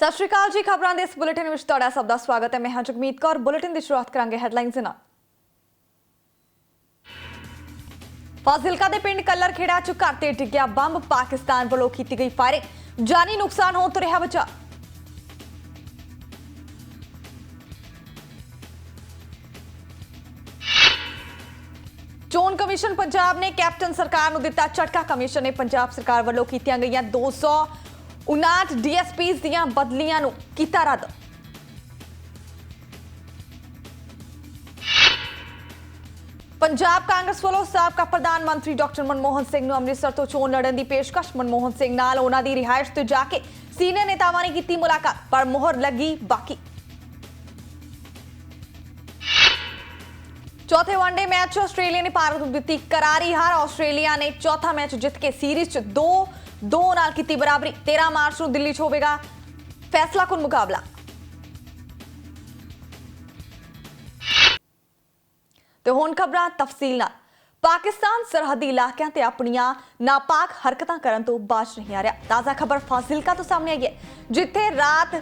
ਸਤਿ ਸ਼੍ਰੀ ਅਕਾਲ ਜੀ, ਖਬਰਾਂ ਦੇ ਇਸ ਬੁਲੇਟਿਨ ਵਿੱਚ ਤੁਹਾਡਾ ਸਭ ਦਾ ਸਵਾਗਤ ਹੈ। ਮੈਂ ਹਾਂ ਜਗਮੀਤ ਕੌਰ। ਬੁਲੇਟਿਨ ਦੀ ਸ਼ੁਰੂਆਤ ਕਰਾਂਗੇ ਹੈਡਲਾਈਨਸ ਨਾਲ। ਫਾਜ਼ਿਲਕਾ ਦੇ ਪਿੰਡ ਕੱਲਰ ਚ ਘਰ ਤੇ ਡਿੱਗਿਆ ਬੰਬ। ਪਾਕਿਸਤਾਨ ਵੱਲੋਂ ਕੀਤੀ ਗਈ ਫਾਇਰਿੰਗ। ਜਾਨੀ ਨੁਕਸਾਨ ਹੋਣ ਤੋਂ ਰਿਹਾ ਬਚਾ ਚੋਣ ਕਮਿਸ਼ਨ ਪੰਜਾਬ ਨੇ ਕੈਪਟਨ ਸਰਕਾਰ ਨੂੰ ਦਿੱਤਾ ਝਟਕਾ। ਕਮਿਸ਼ਨ ਨੇ ਪੰਜਾਬ ਸਰਕਾਰ ਵੱਲੋਂ ਕੀਤੀਆਂ ਗਈਆਂ 259 ਡੀਐਸਪੀਜ਼ ਦੀਆਂ ਬਦਲੀਆਂ ਨੂੰ ਕੀਤਾ ਰੱਦ। ਪੰਜਾਬ ਕਾਂਗਰਸ ਵੱਲੋਂ ਸਾਬਕਾ ਪ੍ਰਧਾਨ ਮੰਤਰੀ ਡਾਕਟਰ ਮਨਮੋਹਨ ਸਿੰਘ ਨੂੰ ਅੰਮ੍ਰਿਤਸਰ ਤੋਂ ਚੋਣ ਲੜਨ ਦੀ ਪੇਸ਼ਕਸ਼। ਮਨਮੋਹਨ ਸਿੰਘ ਨਾਲ ਉਹਨਾਂ ਦੀ ਰਿਹਾਇਸ਼ ਤੇ ਜਾ ਕੇ ਸੀਨੀਅਰ ਨੇਤਾਵਾਂ ਨੇ ਕੀਤੀ ਮੁਲਾਕਾਤ, ਪਰ ਮੋਹਰ ਲੱਗੀ ਬਾਕੀ। ਚੌਥੇ ਵਨਡੇ ਮੈਚ 'ਚ ਆਸਟ੍ਰੇਲੀਆ ਨੇ ਭਾਰਤ ਨੂੰ ਦਿੱਤੀ ਕਰਾਰੀ ਹਾਰ। ਆਸਟ੍ਰੇਲੀਆ ਨੇ ਚੌਥਾ ਮੈਚ ਜਿੱਤ ਕੇ ਸੀਰੀਜ਼ 'ਚ 2 ਨਾਲ ਕੀਤੀ ਬਰਾਬਰੀ 13 ਮਾਰਚ ਨੂੰ ਦਿੱਲੀ 'ਚ ਹੋਵੇਗਾ ਫੈਸਲਾਕੁਨ ਮੁਕਾਬਲਾ। ਤੇ ਹੁਣ ਖਬਰਾਂ ਤਫਸੀਲ ਨਾਲ। ਪਾਕਿਸਤਾਨ ਸਰਹੱਦੀ ਇਲਾਕਿਆਂ ਤੇ ਆਪਣੀਆਂ ਨਾਪਾਕ ਹਰਕਤਾਂ ਕਰਨ ਤੋਂ ਬਾਜ ਨਹੀਂ ਆ ਰਿਹਾ। ਤਾਜ਼ਾ ਖਬਰ ਫਾਜ਼ਿਲਕਾ ਤੋਂ ਸਾਹਮਣੇ ਆਈ ਹੈ, ਜਿੱਥੇ ਰਾਤ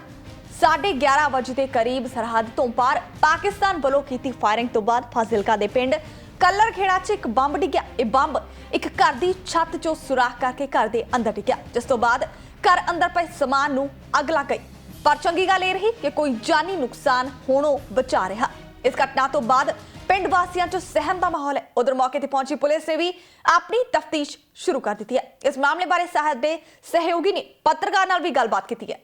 11:30 ਵਜੇ ਦੇ ਕਰੀਬ ਸਰਹੱਦ ਤੋਂ ਪਾਰ ਪਾਕਿਸਤਾਨ ਵੱਲੋਂ ਕੀਤੀ ਫਾਇਰਿੰਗ ਤੋਂ ਬਾਅਦ ਫਾਜ਼ਿਲਕਾ ਦੇ ਪਿੰਡ ਕੱਲਰ ਖੇੜਾ 'ਚ ਇੱਕ ਬੰਬ ਡਿੱਗਿਆ। ਇਹ ਬੰਬ ਇੱਕ ਘਰ ਦੀ ਛੱਤ 'ਚੋਂ ਸੁਰਾਖ ਕਰਕੇ ਘਰ ਦੇ ਅੰਦਰ ਡਿੱਗਿਆ। ਜਿਸ ਤੋਂ ਬਾਅਦ ਘਰ ਅੰਦਰ ਪਏ ਸਮਾਨ ਨੂੰ ਅੱਗ ਲੱਗ ਗਈ। ਪਰ ਚੰਗੀ ਗੱਲ ਇਹ ਰਹੀ ਕਿ ਕੋਈ ਜਾਨੀ ਨੁਕਸਾਨ ਹੋਣੋਂ ਬਚਾ ਰਿਹਾ। ਇਸ ਘਟਨਾ ਤੋਂ ਬਾਅਦ ਪਿੰਡ ਵਾਸੀਆਂ 'ਚ ਸਹਿਮ ਦਾ ਮਾਹੌਲ ਹੈ। ਉਧਰ ਮੌਕੇ ਤੇ ਪਹੁੰਚੀ ਪੁਲਿਸ ਨੇ ਵੀ ਆਪਣੀ ਤਫਤੀਸ਼ ਸ਼ੁਰੂ ਕਰ ਦਿੱਤੀ ਹੈ। ਇਸ ਮਾਮਲੇ ਬਾਰੇ ਸਾਹਿਬ ਦੇ ਸਹਿਯੋਗੀ ਨੇ ਪੱਤਰਕਾਰ ਨਾਲ ਵੀ ਗੱਲਬਾਤ ਕੀਤੀ ਹੈ।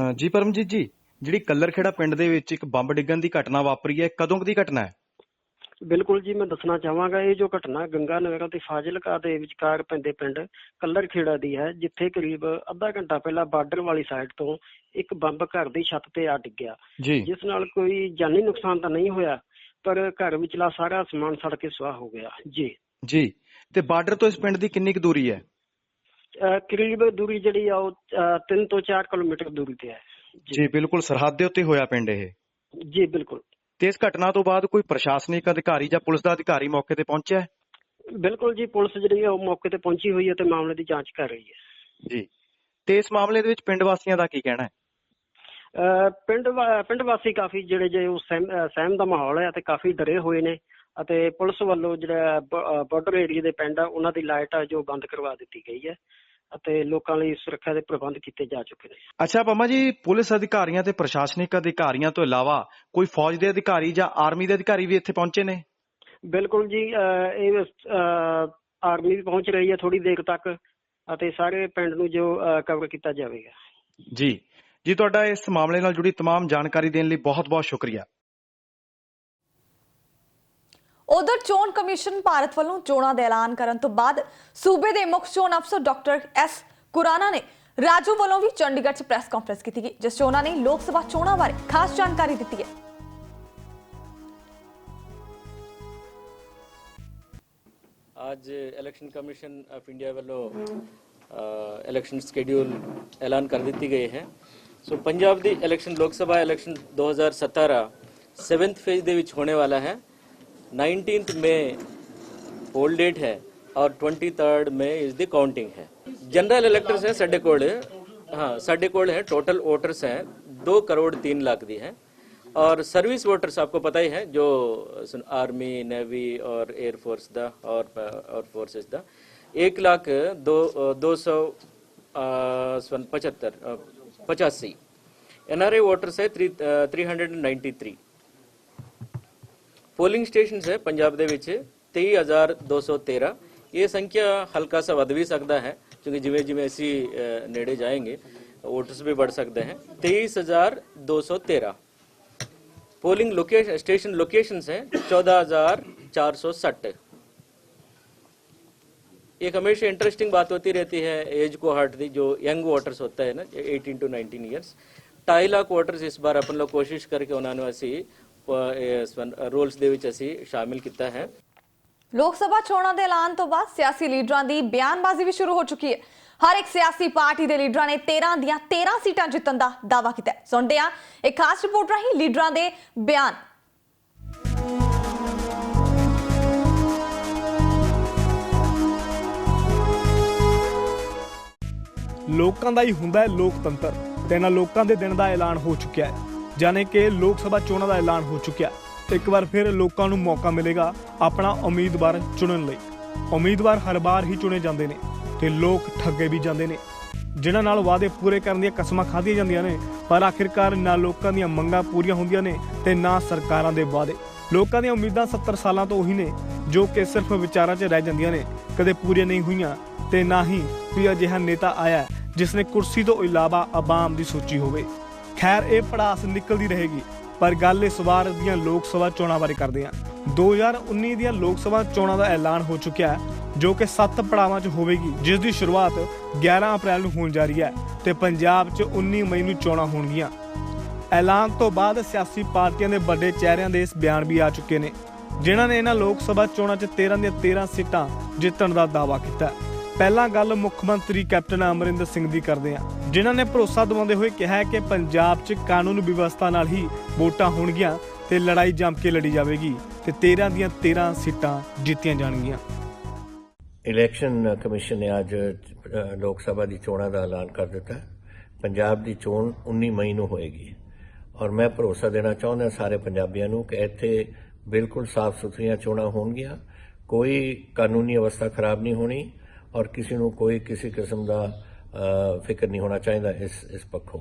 ਅ, ਜੀ ਪਰਮਜੀਤ ਜੀ ਜਿਹੜੀ ਕੱਲਰਖੇੜਾ ਪਿੰਡ ਦੇ ਵਿੱਚ ਇੱਕ ਬੰਬ ਡਿੱਗਣ ਦੀ ਘਟਨਾ ਵਾਪਰੀ ਹੈ ਕਦੋਂ ਕੁ ਦੀ ਘਟਨਾ ਹੈ? ਬਿਲਕੁਲ ਜੀ ਮੈਂ ਦੱਸਣਾ ਚਾਹਾਂਗਾ ਇਹ ਜੋ ਘਟਨਾ ਗੰਗਾ ਨਗਰ ਅਤੇ ਫਾਜ਼ਿਲਕਾ ਦੇ ਵਿਚਕਾਰ ਪੈਂਦੇ ਪਿੰਡ ਕੱਲਰ ਖੇੜਾ ਦੀ ਹੈ ਜਿੱਥੇ ਕਰੀਬ ਅੱਧਾ ਘੰਟਾ ਪਹਿਲਾਂ ਬਾਰਡਰ ਵਾਲੀ ਸਾਈਡ ਤੋਂ ਇੱਕ ਬੰਬ ਘਰ ਦੀ ਛੱਤ ਤੇ ਆ ਡਿੱਗਿਆ। ਜਿਸ ਨਾਲ ਕੋਈ ਜਾਨੀ ਨੁਕਸਾਨ ਤਾਂ ਨਹੀਂ ਹੋਇਆ ਪਰ ਘਰ ਵਿਚਲਾ ਸਾਰਾ ਸਮਾਨ ਸੜ ਕੇ ਸੁਆਹ ਹੋ ਗਿਆ। ਜੀ। ਜੀ। ਤੇ ਬਾਰਡਰ ਤੋਂ ਇਸ ਪਿੰਡ ਦੀ ਕਿੰਨੀ ਕੁ ਦੂਰੀ ਹੈ? ਕਰੀਬ ਦੂਰੀ ਜਿਹੜੀ ਆ ਉਹ 3 ਤੋਂ 4 ਕਿਲੋਮੀਟਰ ਦੂਰੀ ਤੇ ਹੈ। ਜੀ ਬਿਲਕੁਲ ਸਰਹੱਦ ਦੇ ਉੱਤੇ ਹੋਇਆ ਪਿੰਡ ਇਹ। ਜੀ ਬਿਲਕੁਲ। ਤੇ ਇਸ ਘਟਨਾ ਤੋਂ ਬਾਅਦ ਕੋਈ ਪ੍ਰਸ਼ਾਸਨਿਕ ਅਧਿਕਾਰੀ ਜਾਂ ਪੁਲਿਸ ਦਾ ਅਧਿਕਾਰੀ ਮੌਕੇ ਤੇ ਪਹੁੰਚਿਆ ਹੈ? ਬਿਲਕੁਲ ਜੀ ਪੁਲਿਸ ਜਿਹੜੀ ਆ ਉਹ ਮੌਕੇ ਤੇ ਪਹੁੰਚੀ ਹੋਈ ਹੈ ਤੇ ਮਾਮਲੇ ਦੀ ਜਾਂਚ ਕਰ ਰਹੀ ਹੈ। ਜੀ। ਤੇ ਇਸ ਮਾਮਲੇ ਦੇ ਵਿੱਚ ਪਿੰਡ ਵਾਸੀਆਂ ਦਾ ਕੀ ਕਹਿਣਾ ਹੈ? ਪਿੰਡ ਪਿੰਡ ਵਾਸੀ ਕਾਫੀ ਜਿਹੜੇ ਜੇ ਅਹ ਸਹਿਮ ਦਾ ਮਾਹੌਲ ਹੈ ਤੇ ਕਾਫੀ ਡਰੇ ਹੋਏ ਨੇ ਅਤੇ ਪੁਲਿਸ ਵੱਲੋਂ ਜਿਹੜਾ ਬਾਰਡਰ ਏਰੀਆ ਦੇ ਪਿੰਡ ਆ ਉਹਨਾਂ ਦੀ ਲਾਈਟ ਆ ਜੋ ਬੰਦ ਕਰਵਾ ਦਿੱਤੀ ਗਈ ਹੈ। ਅਤੇ ਲੋਕਾਂ ਲਈ ਸੁਰੱਖਿਆ ਦੇ ਪ੍ਰਬੰਧ ਕੀਤੇ ਜਾ ਚੁੱਕੇ ਨੇ ਅੱਛਾ ਪੰਮਾ ਜੀ ਪੁਲਿਸ ਅਧਿਕਾਰੀਆਂ ਤੇ ਪ੍ਰਸ਼ਾਸਨਿਕ ਅਧਿਕਾਰੀਆਂ ਤੋਂ ਇਲਾਵਾ ਕੋਈ ਫੌਜ ਦੇ ਅਧਿਕਾਰੀ ਜਾਂ ਆਰਮੀ ਦੇ ਅਧਿਕਾਰੀ ਵੀ ਇੱਥੇ ਪਹੁੰਚੇ ਨੇ ਬਿਲਕੁਲ ਜੀ ਅਹ ਇਹ ਅਹ ਆਰਮੀ ਵੀ ਪਹੁੰਚ ਰਹੀ ਹੈ ਥੋੜੀ ਦੇਰ ਤੱਕ ਅਤੇ ਸਾਰੇ ਪਿੰਡ ਨੂੰ ਜੋ ਕਵਰ ਕੀਤਾ ਜਾਵੇਗਾ ਜੀ ਜੀ ਤੁਹਾਡਾ ਇਸ ਮਾਮਲੇ ਨਾਲ ਜੁੜੀ तमाम ਜਾਣਕਾਰੀ ਦੇਣ ਲਈ ਬਹੁਤ-ਬਹੁਤ ਸ਼ੁਕਰੀਆ ਉਧਰ ਚੋਣ ਕਮਿਸ਼ਨ ਭਾਰਤ ਵੱਲੋਂ ਚੋਣਾਂ ਦਾ ਐਲਾਨ ਕਰਨ ਤੋਂ ਬਾਅਦ ਸੂਬੇ ਦੇ ਮੁੱਖ ਚੋਣ ਅਫਸਰ ਡਾਕਟਰ ਐਸ ਕੁਰਾਨਾ ਨੇ ਰਾਜੂ ਵੱਲੋਂ ਵੀ ਚੰਡੀਗੜ੍ਹ 'ਚ ਪ੍ਰੈਸ ਕਾਨਫਰੰਸ ਕੀਤੀ ਗਈ, ਜਿਸ 'ਚ ਉਹਨਾਂ ਨੇ ਲੋਕ ਸਭਾ ਚੋਣਾਂ ਬਾਰੇ ਖਾਸ ਜਾਣਕਾਰੀ ਦਿੱਤੀ ਹੈ। ਅੱਜ ਇਲੈਕਸ਼ਨ ਕਮਿਸ਼ਨ ਆਫ ਇੰਡੀਆ ਵੱਲੋਂ ਇਲੈਕਸ਼ਨ ਸ਼ਡਿਊਲ ਐਲਾਨ ਕਰ ਦਿੱਤੀ ਗਈ ਹੈ। ਸੋ ਪੰਜਾਬ ਦੀ ਇਲੈਕਸ਼ਨ, ਲੋਕ ਸਭਾ ਇਲੈਕਸ਼ਨ 2017 7th ਫੇਜ਼ ਦੇ ਵਿੱਚ ਹੋਣੇ ਵਾਲਾ ਹੈ। नाइनटीन में ओल्ड डेट है और ट्वेंटी थर्ड में इज़ द काउंटिंग है। जनरल इलेक्टर्स हैं सड़े कोड हाँ साढ़े कोड हैं टोटल वोटर्स हैं, दो करोड़ तीन लाख दी हैं। और सर्विस वोटर्स आपको पता ही है, जो आर्मी नेवी और एयरफोर्स द, और और फोर्सेस द, एक लाख दो दो सौ पचहत्तर पचासी। एन आर ए वोटर्स है three three hundred ninety three polling stations ਹੈ ਪੰਜਾਬ ਦੇ ਵਿੱਚ 23213 ਇਹ ਸੰਖਿਆ ਹਲਕਾ ਸਾ ਵੱਧ ਵੀ ਸਕਦਾ ਹੈ ਕਿਉਂਕਿ ਜਿਵੇਂ ਜਿਵੇਂ ਅਸੀਂ ਅਹ, ਨੇੜੇ ਜਾਏਂਗੇ ਵੋਟਰਸ ਵੀ बढ़ सकते हैं 23213 पोलिंग लोकेशन स्टेशन लोकेशंस हैं 14460 एक हमेशा इंटरेस्टिंग बात होती रहती है एज को हट दी जो यंग वोटर्स होता है ना 18 टू 19 इयर्स ਢਾਈ ਲੱਖ ਵੋਟਰਸ ਇਸ ਵਾਰ ਆਪਾਂ ਲੋਕ ਕੋਸ਼ਿਸ਼ ਕਰਕੇ ਉਹਨਾਂ ਨੂੰ ਅਸੀਂ ਰੋਲਸ ਦੇ ਵਿੱਚ ਅਸੀਂ ਸ਼ਾਮਿਲ ਕੀਤਾ ਹੈ। ਲੋਕ ਸਭਾ ਚੋਣਾਂ ਦੇ ਐਲਾਨ ਤੋਂ ਬਾਅਦ ਸਿਆਸੀ ਲੀਡਰਾਂ ਦੀ ਬਿਆਨਬਾਜ਼ੀ ਵੀ ਸ਼ੁਰੂ ਹੋ ਚੁੱਕੀ ਹੈ। ਹਰ ਇੱਕ ਸਿਆਸੀ ਪਾਰਟੀ ਦੇ ਲੀਡਰਾਂ ਨੇ 13 ਦੀਆਂ 13 ਸੀਟਾਂ ਜਿੱਤਣ ਦਾ ਦਾਅਵਾ ਕੀਤਾ ਹੈ। ਸੁਣਦੇ ਹਾਂ ਇੱਕ ਖਾਸ ਰਿਪੋਰਟ ਰਾਹੀਂ ਲੀਡਰਾਂ ਦੇ ਬਿਆਨ। ਲੋਕਾਂ ਦਾ ਹੀ ਹੁੰਦਾ ਹੈ ਲੋਕਤੰਤਰ। ਤੇ ਇਹਨਾਂ ਲੋਕਾਂ ਦੇ ਦਿਨ ਦਾ ਐਲਾਨ ਹੋ ਚੁੱਕਿਆ ਹੈ। ਜਾਣੇ ਕਿ ਲੋਕ ਸਭਾ ਚੋਣਾਂ ਦਾ ਐਲਾਨ ਹੋ ਚੁੱਕਿਆ ਇੱਕ ਵਾਰ ਫਿਰ ਲੋਕਾਂ ਨੂੰ ਮੌਕਾ ਮਿਲੇਗਾ ਆਪਣਾ ਉਮੀਦਵਾਰ ਚੁਣਨ ਲਈ। ਉਮੀਦਵਾਰ ਹਰ ਵਾਰ ਹੀ ਚੁਣੇ ਜਾਂਦੇ ਨੇ ਤੇ ਲੋਕ ਠੱਗੇ ਵੀ ਜਾਂਦੇ ਨੇ। ਜਿਨ੍ਹਾਂ ਨਾਲ ਵਾਅਦੇ ਪੂਰੇ ਕਰਨ ਦੀਆਂ ਕਸਮਾਂ ਖਾਧੀਆਂ ਜਾਂਦੀਆਂ ਨੇ, ਪਰ ਆਖਿਰਕਾਰ ਨਾ ਲੋਕਾਂ ਦੀਆਂ ਮੰਗਾਂ ਪੂਰੀਆਂ ਹੁੰਦੀਆਂ ਨੇ ਤੇ ਨਾ ਸਰਕਾਰਾਂ ਦੇ ਵਾਅਦੇ। ਲੋਕਾਂ ਦੀਆਂ ਉਮੀਦਾਂ 70 ਸਾਲਾਂ ਤੋਂ ਉਹੀ ਨੇ, ਜੋ ਕਿ ਸਿਰਫ ਵਿਚਾਰਾਂ 'ਚ ਰਹਿ ਜਾਂਦੀਆਂ ਨੇ। ਕਦੇ ਪੂਰੀਆਂ ਨਹੀਂ ਹੋਈਆਂ ਤੇ ਨਾ ਹੀ ਕੋਈ ਅਜਿਹਾ ਨੇਤਾ ਆਇਆ ਜਿਸ ਨੇ ਕੁਰਸੀ ਤੋਂ ਇਲਾਵਾ ਆਵਾਮ ਦੀ ਸੋਚੀ ਹੋਵੇ। ਖੈਰ, ਇਹ ਪੜਾਸ ਨਿਕਲਦੀ ਰਹੇਗੀ, ਪਰ ਗੱਲ ਇਸ ਵਾਰ ਦੀਆਂ ਲੋਕ ਸਭਾ ਚੋਣਾਂ ਬਾਰੇ ਕਰਦੇ ਹਾਂ 2019 ਦੀਆਂ ਲੋਕ ਸਭਾ ਚੋਣਾਂ ਦਾ ਐਲਾਨ ਹੋ ਚੁੱਕਿਆ ਹੈ, ਜੋ ਕਿ 7 ਪੜਾਵਾਂ 'ਚ ਹੋਵੇਗੀ, ਜਿਸ ਦੀ ਸ਼ੁਰੂਆਤ 11 ਅਪ੍ਰੈਲ ਨੂੰ ਹੋਣ ਜਾ ਰਹੀ ਹੈ ਤੇ ਪੰਜਾਬ 'ਚ 19 ਮਈ ਨੂੰ ਚੋਣਾਂ ਹੋਣਗੀਆਂ ਐਲਾਨ ਤੋਂ ਬਾਅਦ ਸਿਆਸੀ ਪਾਰਟੀਆਂ ਦੇ ਵੱਡੇ ਚਿਹਰਿਆਂ ਦੇ ਇਸ ਬਿਆਨ ਵੀ ਆ ਚੁੱਕੇ ਨੇ, ਜਿਨ੍ਹਾਂ ਨੇ ਇਹਨਾਂ ਲੋਕ ਸਭਾ ਚੋਣਾਂ 'ਚ 13 ਦੀਆਂ 13 ਸੀਟਾਂ ਜਿੱਤਣ ਦਾ ਦਾਅਵਾ ਕੀਤਾ ਹੈ। ਪਹਿਲਾਂ ਗੱਲ ਮੁੱਖ ਮੰਤਰੀ ਕੈਪਟਨ ਅਮਰਿੰਦਰ ਸਿੰਘ ਦੀ ਕਰਦੇ ਹਾਂ, ਜਿਨ੍ਹਾਂ ਨੇ ਭਰੋਸਾ ਦਿਵਾਉਂਦੇ ਹੋਏ ਕਿਹਾ ਹੈ ਕਿ ਪੰਜਾਬ 'ਚ ਕਾਨੂੰਨ ਵਿਵਸਥਾ ਨਾਲ ਹੀ ਵੋਟਾਂ ਹੋਣਗੀਆਂ ਤੇ ਲੜਾਈ ਜੰਮ ਕੇ ਲੜੀ ਜਾਵੇਗੀ ਤੇ 13 ਦੀਆਂ 13 ਸੀਟਾਂ ਜਿੱਤੀਆਂ ਜਾਣਗੀਆਂ। ਇਲੈਕਸ਼ਨ ਕਮਿਸ਼ਨ ਨੇ ਅੱਜ ਲੋਕ ਸਭਾ ਦੀ ਚੋਣਾਂ ਦਾ ਐਲਾਨ ਕਰ ਦਿੱਤਾ ਪੰਜਾਬ ਦੀ ਚੋਣ 19 ਮਈ ਨੂੰ ਹੋਏਗੀ। ਔਰ ਮੈਂ ਭਰੋਸਾ ਦੇਣਾ ਚਾਹੁੰਦਾ ਸਾਰੇ ਪੰਜਾਬੀਆਂ ਨੂੰ ਕਿ ਇੱਥੇ ਬਿਲਕੁਲ ਸਾਫ਼ ਸੁਥਰੀਆਂ ਚੋਣਾਂ ਹੋਣਗੀਆਂ। ਕੋਈ ਕਾਨੂੰਨੀ ਅਵਸਥਾ ਖਰਾਬ ਨਹੀਂ ਹੋਣੀ। ਔਰ ਕਿਸੇ ਨੂੰ ਕੋਈ ਕਿਸੇ ਕਿਸਮ ਦਾ ਫਿਕਰ ਨਹੀਂ ਹੋਣਾ ਚਾਹੀਦਾ ਇਸ ਇਸ ਪੱਖੋਂ।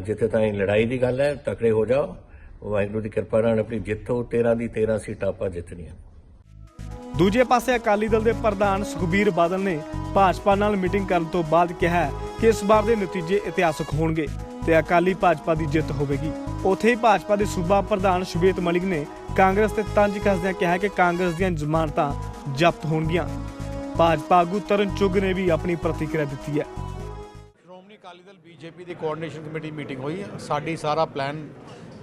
ਜਿੱਥੇ ਤਾਈਂ ਲੜਾਈ ਦੀ ਗੱਲ ਹੈ, ਤਕੜੇ ਹੋ ਜਾਓ। ਵਾਹਿਗੁਰੂ ਦੀ ਕਿਰਪਾ ਨਾਲ ਆਪਣੀ ਜਿੱਥੋਂ 13 ਦੀ 13 ਸੀਟਾਂ ਆਪਾਂ ਜਿੱਤਣੀਆਂ। ਦੂਜੇ ਪਾਸੇ ਅਕਾਲੀ ਦਲ ਦੇ ਪ੍ਰਧਾਨ ਸੁਖਬੀਰ ਬਾਦਲ ਨੇ ਭਾਜਪਾ ਨਾਲ ਮੀਟਿੰਗ ਕਰਨ ਤੋਂ ਬਾਅਦ ਕਿਹਾ ਕਿ ਇਸ ਵਾਰ ਦੇ ਨਤੀਜੇ ਇਤਿਹਾਸਕ ਹੋਣਗੇ ਤੇ ਅਕਾਲੀ ਭਾਜਪਾ ਦੀ ਜਿੱਤ ਹੋਵੇਗੀ। ਉਥੇ ਹੀ ਭਾਜਪਾ ਦੇ ਸੂਬਾ ਪ੍ਰਧਾਨ ਸ਼ੁਭੇਤ ਮਲਿਕ ਨੇ ਕਾਂਗਰਸ ਤੇ ਤੰਜ ਕੱਸਦਿਆਂ ਕਿਹਾ ਕਿ ਕਾਂਗਰਸ ਦੀਆਂ ਜ਼ਮਾਨਤਾਂ ਜ਼ਬਤ ਹੋਣਗੀਆਂ। ਭਾਜਪਾ ਆਗੂ ਤਰਨ ਚੁੱਗ ਨੇ ਵੀ ਆਪਣੀ ਪ੍ਰਤੀਕਿਰਿਆ ਦਿੱਤੀ ਹੈ ਸ਼੍ਰੋਮਣੀ ਅਕਾਲੀ ਦਲ ਬੀਜੇਪੀ ਦੀ ਕੋਆਰਡੀਨੇਸ਼ਨ ਕਮੇਟੀ ਮੀਟਿੰਗ ਹੋਈ ਹੈ ਸਾਡੀ ਸਾਰਾ ਪਲਾਨ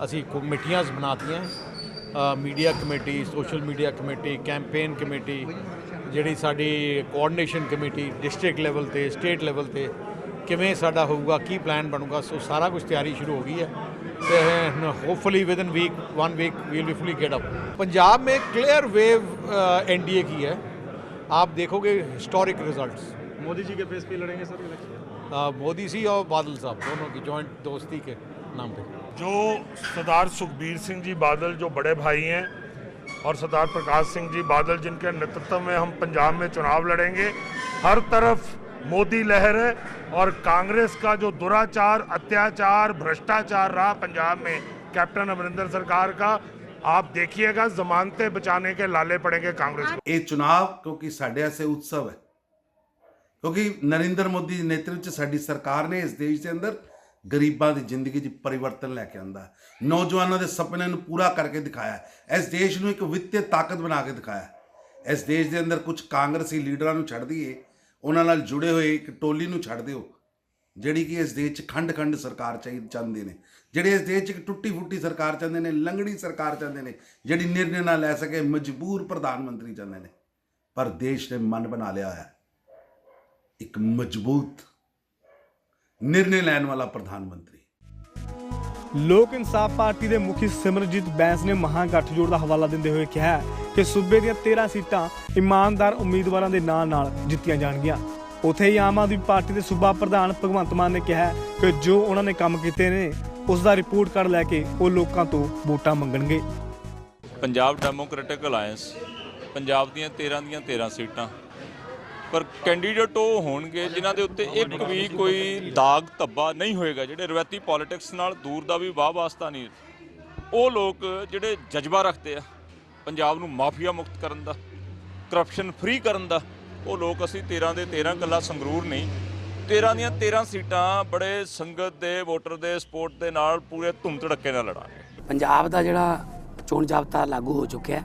ਅਸੀਂ ਕਮੇਟੀਆਂ ਬਣਾਤੀਆਂ media committee social media committee campaign committee ਜਿਹੜੀ ਸਾਡੀ ਕੋਆਰਡੀਨੇਸ਼ਨ ਕਮੇਟੀ ਡਿਸਟ੍ਰਿਕਟ ਲੈਵਲ ਤੇ ਸਟੇਟ ਲੈਵਲ ਤੇ ਕਿਵੇਂ ਸਾਡਾ ਹੋਊਗਾ ਕੀ ਪਲਾਨ ਬਣੂਗਾ ਸੋ ਸਾਰਾ ਕੁਝ ਤਿਆਰੀ ਸ਼ੁਰੂ ਹੋ ਗਈ ਹੈ ਤੇ hopefully within week one week will be fully get up Punjab में क्लियर वेव एनडीए की है आप देखोगे हिस्टोरिक रिजल्ट्स मोदी जी के फेस पे लड़ेंगे सर इलेक्शन मोदी सी और बादल साहब दोनों की जॉइंट दोस्ती के नाम पे। जो सरदार सुखबीर सिंह जी बादल जो बड़े भाई हैं और सरदार प्रकाश सिंह जी बादल जिनके नेतृत्व में हम पंजाब में चुनाव लड़ेंगे हर तरफ़ मोदी लहर है और कांग्रेस का जो दुराचार अत्याचार भ्रष्टाचार रहा पंजाब में कैप्टन अमरिंदर सरकार का आप देखिएगा जमानतें बचाने के लाले पड़ेंगे कांग्रेस को ਇਹ ਚੁਣਾਵ ਕਿਉਂਕਿ ਸਾਡੇ ਵਾਸਤੇ ਉਤਸਵ ਹੈ ਕਿਉਂਕਿ ਨਰਿੰਦਰ ਮੋਦੀ ਦੇ ਨੇਤਰਤਵ 'ਚ ਸਾਡੀ ਸਰਕਾਰ ਨੇ ਇਸ ਦੇਸ਼ ਦੇ ਅੰਦਰ ਗਰੀਬਾਂ ਦੀ ਜ਼ਿੰਦਗੀ 'ਚ ਪਰਿਵਰਤਨ ਲੈ ਕੇ ਆਂਦਾ ਨੌਜਵਾਨਾਂ ਦੇ ਸੁਪਨਿਆਂ ਨੂੰ ਪੂਰਾ ਕਰਕੇ ਦਿਖਾਇਆ ਹੈ। ਇਸ ਦੇਸ਼ ਨੂੰ ਇੱਕ ਵਿੱਤੀ ਤਾਕਤ ਬਣਾ ਕੇ ਦਿਖਾਇਆ ਹੈ। ਇਸ ਦੇਸ਼ ਦੇ ਅੰਦਰ ਕੁਝ ਕਾਂਗਰਸੀ ਲੀਡਰਾਂ ਨੂੰ ਛੱਡ ਦਈਏ ਉਹਨਾਂ ਨਾਲ ਜੁੜੇ ਹੋਏ ਇੱਕ ਟੋਲੀ ਨੂੰ ਛੱਡ ਦਿਓ ਜਿਹੜੀ ਕਿ ਇਸ ਦੇਸ਼ 'ਚ ਖੰਡ-ਖੰਡ ਸਰਕਾਰ ਚਾਹੀ ਚਾਹੁੰਦੇ ਨੇ, ਜਿਹੜੇ ਇਸ ਦੇਸ਼ 'ਚ ਇੱਕ ਟੁੱਟੀ-ਫੁੱਟੀ ਸਰਕਾਰ ਚਾਹੁੰਦੇ ਨੇ, ਲੰਗੜੀ ਸਰਕਾਰ ਚਾਹੁੰਦੇ ਨੇ, ਜਿਹੜੀ ਨਿਰਣੇ ਨਾ ਲੈ ਸਕੇ, ਮਜਬੂਰ ਪ੍ਰਧਾਨ ਮੰਤਰੀ ਚਾਹੁੰਦੇ ਨੇ, ਪਰ ਦੇਸ਼ ਨੇ ਮਨ ਬਣਾ ਲਿਆ ਹੈ, ਇੱਕ ਮਜ਼ਬੂਤ ਨਿਰਣੇ ਲੈਣ ਵਾਲਾ ਪ੍ਰਧਾਨ ਮੰਤਰੀ। ਲੋਕ ਇਨਸਾਫ ਪਾਰਟੀ ਦੇ ਮੁਖੀ ਸਿਮਰਜੀਤ ਬੈਂਸ ਨੇ ਮਹਾਗਠਜੋੜ ਦਾ ਹਵਾਲਾ ਦਿੰਦੇ ਹੋਏ ਕਿਹਾ ਕਿ ਸੂਬੇ ਦੀਆਂ 13 ਸੀਟਾਂ ਇਮਾਨਦਾਰ ਉਮੀਦਵਾਰਾਂ ਦੇ ਨਾਂ ਨਾਲ ਜਿੱਤੀਆਂ ਜਾਣਗੀਆਂ। ਉਥੇ ਹੀ ਆਮ ਆਦਮੀ ਪਾਰਟੀ ਦੇ ਸੂਬਾ ਪ੍ਰਧਾਨ ਭਗਵੰਤ ਮਾਨ ਨੇ ਕਿਹਾ ਕਿ ਜੋ ਉਹਨਾਂ ਨੇ ਕੰਮ ਕੀਤੇ ਨੇ, ਉਸ ਦਾ ਰਿਪੋਰਟ ਕਾਰਡ ਲੈ ਕੇ ਉਹ ਲੋਕਾਂ ਤੋਂ ਵੋਟਾਂ ਮੰਗਣਗੇ। ਪੰਜਾਬ ਡੈਮੋਕ੍ਰੈਟਿਕ ਅਲਾਈਅੰਸ ਪੰਜਾਬ ਦੀਆਂ 13 ਦੀਆਂ 13 ਸੀਟਾਂ। ਪਰ ਕੈਂਡੀਡੇਟ ਉਹ ਹੋਣਗੇ ਜਿਨ੍ਹਾਂ ਦੇ ਉੱਤੇ ਇੱਕ ਵੀ ਕੋਈ ਦਾਗ ਧੱਬਾ ਨਹੀਂ ਹੋਏਗਾ, ਜਿਹੜੇ ਰਵਾਇਤੀ ਪੋਲਿਟਿਕਸ ਨਾਲ ਦੂਰ ਦਾ ਵੀ ਵਾਹ ਵਾਸਤਾ ਨਹੀਂ। ਉਹ ਲੋਕ ਜਿਹੜੇ ਜਜ਼ਬਾ ਰੱਖਦੇ ਆ, ਪੰਜਾਬ ਨੂੰ ਮਾਫੀਆ ਮੁਕਤ ਕਰਨ ਦਾ ਕਰਪਸ਼ਨ ਫ੍ਰੀ ਕਰਨ ਦਾ ਉਹ ਲੋਕ ਅਸੀਂ 13 ਦੇ 13 ਕੱਲਾ ਸੰਗਰੂਰ ਨਹੀਂ 13 ਦੀਆਂ 13 ਸੀਟਾਂ ਬੜੇ ਸੰਗਤ ਦੇ, ਵੋਟਰ ਦੇ, ਸਪੋਰਟ ਦੇ ਨਾਲ ਪੂਰੇ ਧੁੰਮ ਧੜੱਕੇ ਨਾਲ ਲੜਾਂਗੇ। ਪੰਜਾਬ ਦਾ ਜਿਹੜਾ ਚੋਣ ਜਾਬਤਾ ਲਾਗੂ ਹੋ ਚੁੱਕਿਆ ਹੈ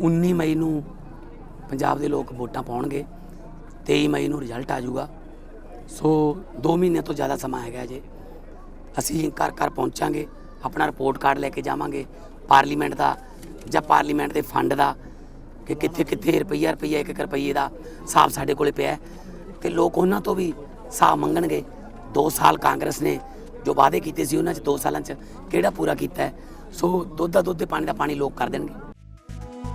19 ਮਈ ਨੂੰ ਪੰਜਾਬ ਦੇ ਲੋਕ ਵੋਟਾਂ ਪਾਉਣਗੇ 23 ਮਈ ਨੂੰ ਰਿਜ਼ਲਟ ਆ ਜਾਊਗਾ। ਸੋ 2 ਮਹੀਨੇ ਤੋਂ ਜ਼ਿਆਦਾ ਸਮਾਂ ਹੈਗਾ ਜੇ ਅਸੀਂ ਘਰ ਘਰ ਪਹੁੰਚਾਂਗੇ, ਆਪਣਾ ਰਿਪੋਰਟ ਕਾਰਡ ਲੈ ਕੇ ਜਾਵਾਂਗੇ ਪਾਰਲੀਮੈਂਟ ਦਾ ਜਾਂ ਪਾਰਲੀਮੈਂਟ ਦੇ ਫੰਡ ਦਾ। ਕਿ ਕਿੱਥੇ ਕਿੱਥੇ ਰੁਪਈਆ ਰੁਪਈਆ ਇੱਕ ਇੱਕ ਰੁਪਈਏ ਦਾ ਹਿਸਾਬ ਸਾਡੇ ਕੋਲੇ ਪਿਆ ਹੈ। ਤੇ ਲੋਕ ਉਹਨਾਂ ਤੋਂ ਵੀ ਹਿਸਾਬ ਮੰਗਣਗੇ। 2 ਸਾਲ ਕਾਂਗਰਸ ਨੇ ਜੋ ਵਾਅਦੇ ਕੀਤੇ ਸੀ ਉਹਨਾਂ 'ਚ 2 ਸਾਲਾਂ 'ਚ ਕਿਹੜਾ ਪੂਰਾ ਕੀਤਾ ਹੈ? ਸੋ ਦੁੱਧ ਦਾ ਦੁੱਧ ਤੇ ਪਾਣੀ ਦਾ ਪਾਣੀ ਲੋਕ ਕਰ ਦੇਣਗੇ।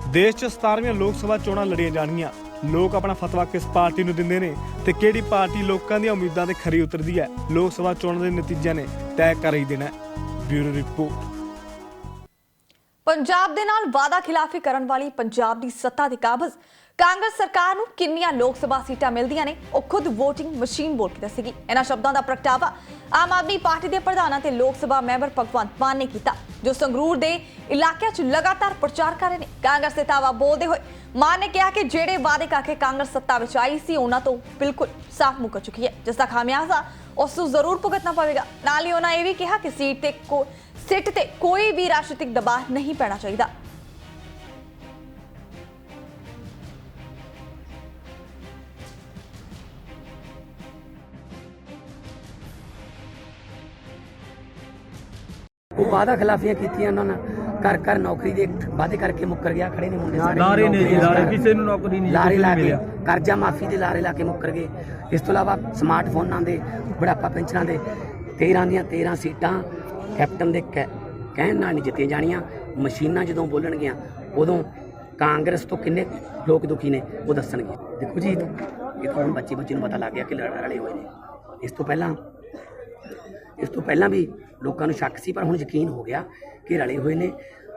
ਦੇਸ਼ 'ਚ 17ਵੀਆਂ ਲੋਕ ਸਭਾ ਚੋਣਾਂ ਲੜੀਆਂ ਜਾਣਗੀਆਂ। ਲੋਕ ਆਪਣਾ ਫਤਵਾ ਕਿਸ ਪਾਰਟੀ ਨੂੰ ਦਿੰਦੇ ਨੇ ਤੇ ਕਿਹੜੀ ਪਾਰਟੀ ਲੋਕਾਂ ਦੀਆਂ ਉਮੀਦਾਂ ਤੇ ਖਰੀ ਉਤਰਦੀ ਹੈ? ਲੋਕ ਸਭਾ ਚੋਣਾਂ ਦੇ ਨਤੀਜਿਆਂ ਨੇ ਤੈਅ ਕਰ ਹੀ ਦੇਣਾ ਬਿਊਰੋ ਰਿਪੋਰਟ। ਪੰਜਾਬ ਦੇ ਨਾਲ ਵਾਅਦਾ ਖਿਲਾਫੀ ਕਰਨ ਵਾਲੀ ਪੰਜਾਬ ਦੀ ਸੱਤਾ ਦੇ ਕਾਬਜ਼। ਕਾਂਗਰਸ ਸਰਕਾਰ ਨੂੰ ਕਿੰਨੀਆਂ ਲੋਕ ਸਭਾ ਸੀਟਾਂ ਮਿਲਦੀਆਂ ਨੇ, ਉਹ ਖੁਦ VOTING ਮਸ਼ੀਨ ਬੋਲ ਕੇ ਦੱਸੇਗੀ। ਇਹਨਾਂ ਸ਼ਬਦਾਂ ਦਾ ਪ੍ਰਗਟਾਵਾ ਆਮ ਆਦਮੀ ਪਾਰਟੀ ਦੇ ਪ੍ਰਧਾਨ ਅਤੇ ਲੋਕ ਸਭਾ ਮੈਂਬਰ ਭਗਵੰਤ ਮਾਨ ਨੇ ਕੀਤਾ, ਜੋ ਸੰਗਰੂਰ ਦੇ ਇਲਾਕਿਆਂ 'ਚ ਲਗਾਤਾਰ ਪ੍ਰਚਾਰ ਕਰ ਰਹੇ ਨੇ। ਕਾਂਗਰਸ ਦੇ ਤਾਵਾ ਬੋਲਦੇ ਹੋਏ ਮਾਨ ਨੇ ਕਿਹਾ ਕਿ ਜਿਹੜੇ ਵਾਅਦੇ ਕਰਕੇ ਕਾਂਗਰਸ ਸੱਤਾ ਵਿੱਚ ਆਈ ਸੀ, ਉਹਨਾਂ ਤੋਂ ਬਿਲਕੁਲ ਸਾਫ਼ ਮੁੱਕ ਚੁੱਕੀ ਹੈ। ਜਿਸ ਦਾ ਖਾਮਿਆਜ਼ਾ ਉਸ ਨੂੰ ਜ਼ਰੂਰ ਭੁਗਤਣਾ ਪਵੇਗਾ। ਨਾਲ ਹੀ ਉਹਨਾਂ ਇਹ ਵੀ ਕਿਹਾ ਕਿ ਸੀਟ ਤੇ ਸਿੱਟ ਤੇ ਕੋਈ ਵੀ ਰਾਜਨੀਤਿਕ ਦਬਾਅ ਨਹੀਂ ਪੈਣਾ ਚਾਹੀਦਾ। ਉਹ ਵਾਅਦਾ ਖਿਲਾਫੀਆਂ ਕੀਤੀਆਂ ਉਹਨਾਂ ਨੇ ਕਰ ਕਰ ਨੌਕਰੀ ਦੇ ਵਾਅਦੇ ਕਰਕੇ ਮੁੱਕਰ ਗਿਆ ਖੜੇ ਨੇ ਮੁੰਡੇ ਸਾਰੇ। ਲਾਰੇ ਨੇ ਜੀ, ਲਾਰੇ, ਕਿਸੇ ਨੂੰ ਨੌਕਰੀ ਨਹੀਂ, ਲਾਰੇ ਲਾ ਕੇ। ਕਰਜ਼ਾ ਮਾਫੀ ਦੇ ਲਾਰੇ ਲਾ ਕੇ ਮੁੱਕਰ ਗਏ। ਇਸ ਤੋਂ ਇਲਾਵਾ ਸਮਾਰਟਫੋਨਾਂ ਦੇ ਬੁਢਾਪਾ ਪੈਨਸ਼ਨਾਂ ਦੇ 13 ਦੀਆਂ 13 ਸੀਟਾਂ ਕੈਪਟਨ ਦੇ ਕਹਿ- ਕਹਿਣ ਨਾਲ ਨਹੀਂ ਜਿੱਤੀਆਂ ਜਾਣੀਆਂ। ਮਸ਼ੀਨਾਂ ਜਦੋਂ ਬੋਲਣਗੀਆਂ, ਉਦੋਂ ਕਾਂਗਰਸ ਤੋਂ ਕਿੰਨੇ ਲੋਕ ਦੁਖੀ ਨੇ, ਉਹ ਦੱਸਣਗੇ। ਦੇਖੋ ਜੀ, ਇਹ ਤਾਂ- ਹੁਣ ਬੱਚੇ ਬੱਚੇ ਨੂੰ ਪਤਾ ਲੱਗ ਗਿਆ ਕਿ ਲੜ ਰਲੇ ਹੋਏ ਨੇ। ਇਸ ਤੋਂ ਪਹਿਲਾਂ ਇਸ ਤੋਂ ਪਹਿਲਾਂ ਵੀ ਲੋਕਾਂ ਨੂੰ ਸ਼ੱਕ ਸੀ, ਪਰ ਹੁਣ ਯਕੀਨ ਹੋ ਗਿਆ ਕਿ ਰਲੇ ਹੋਏ ਨੇ।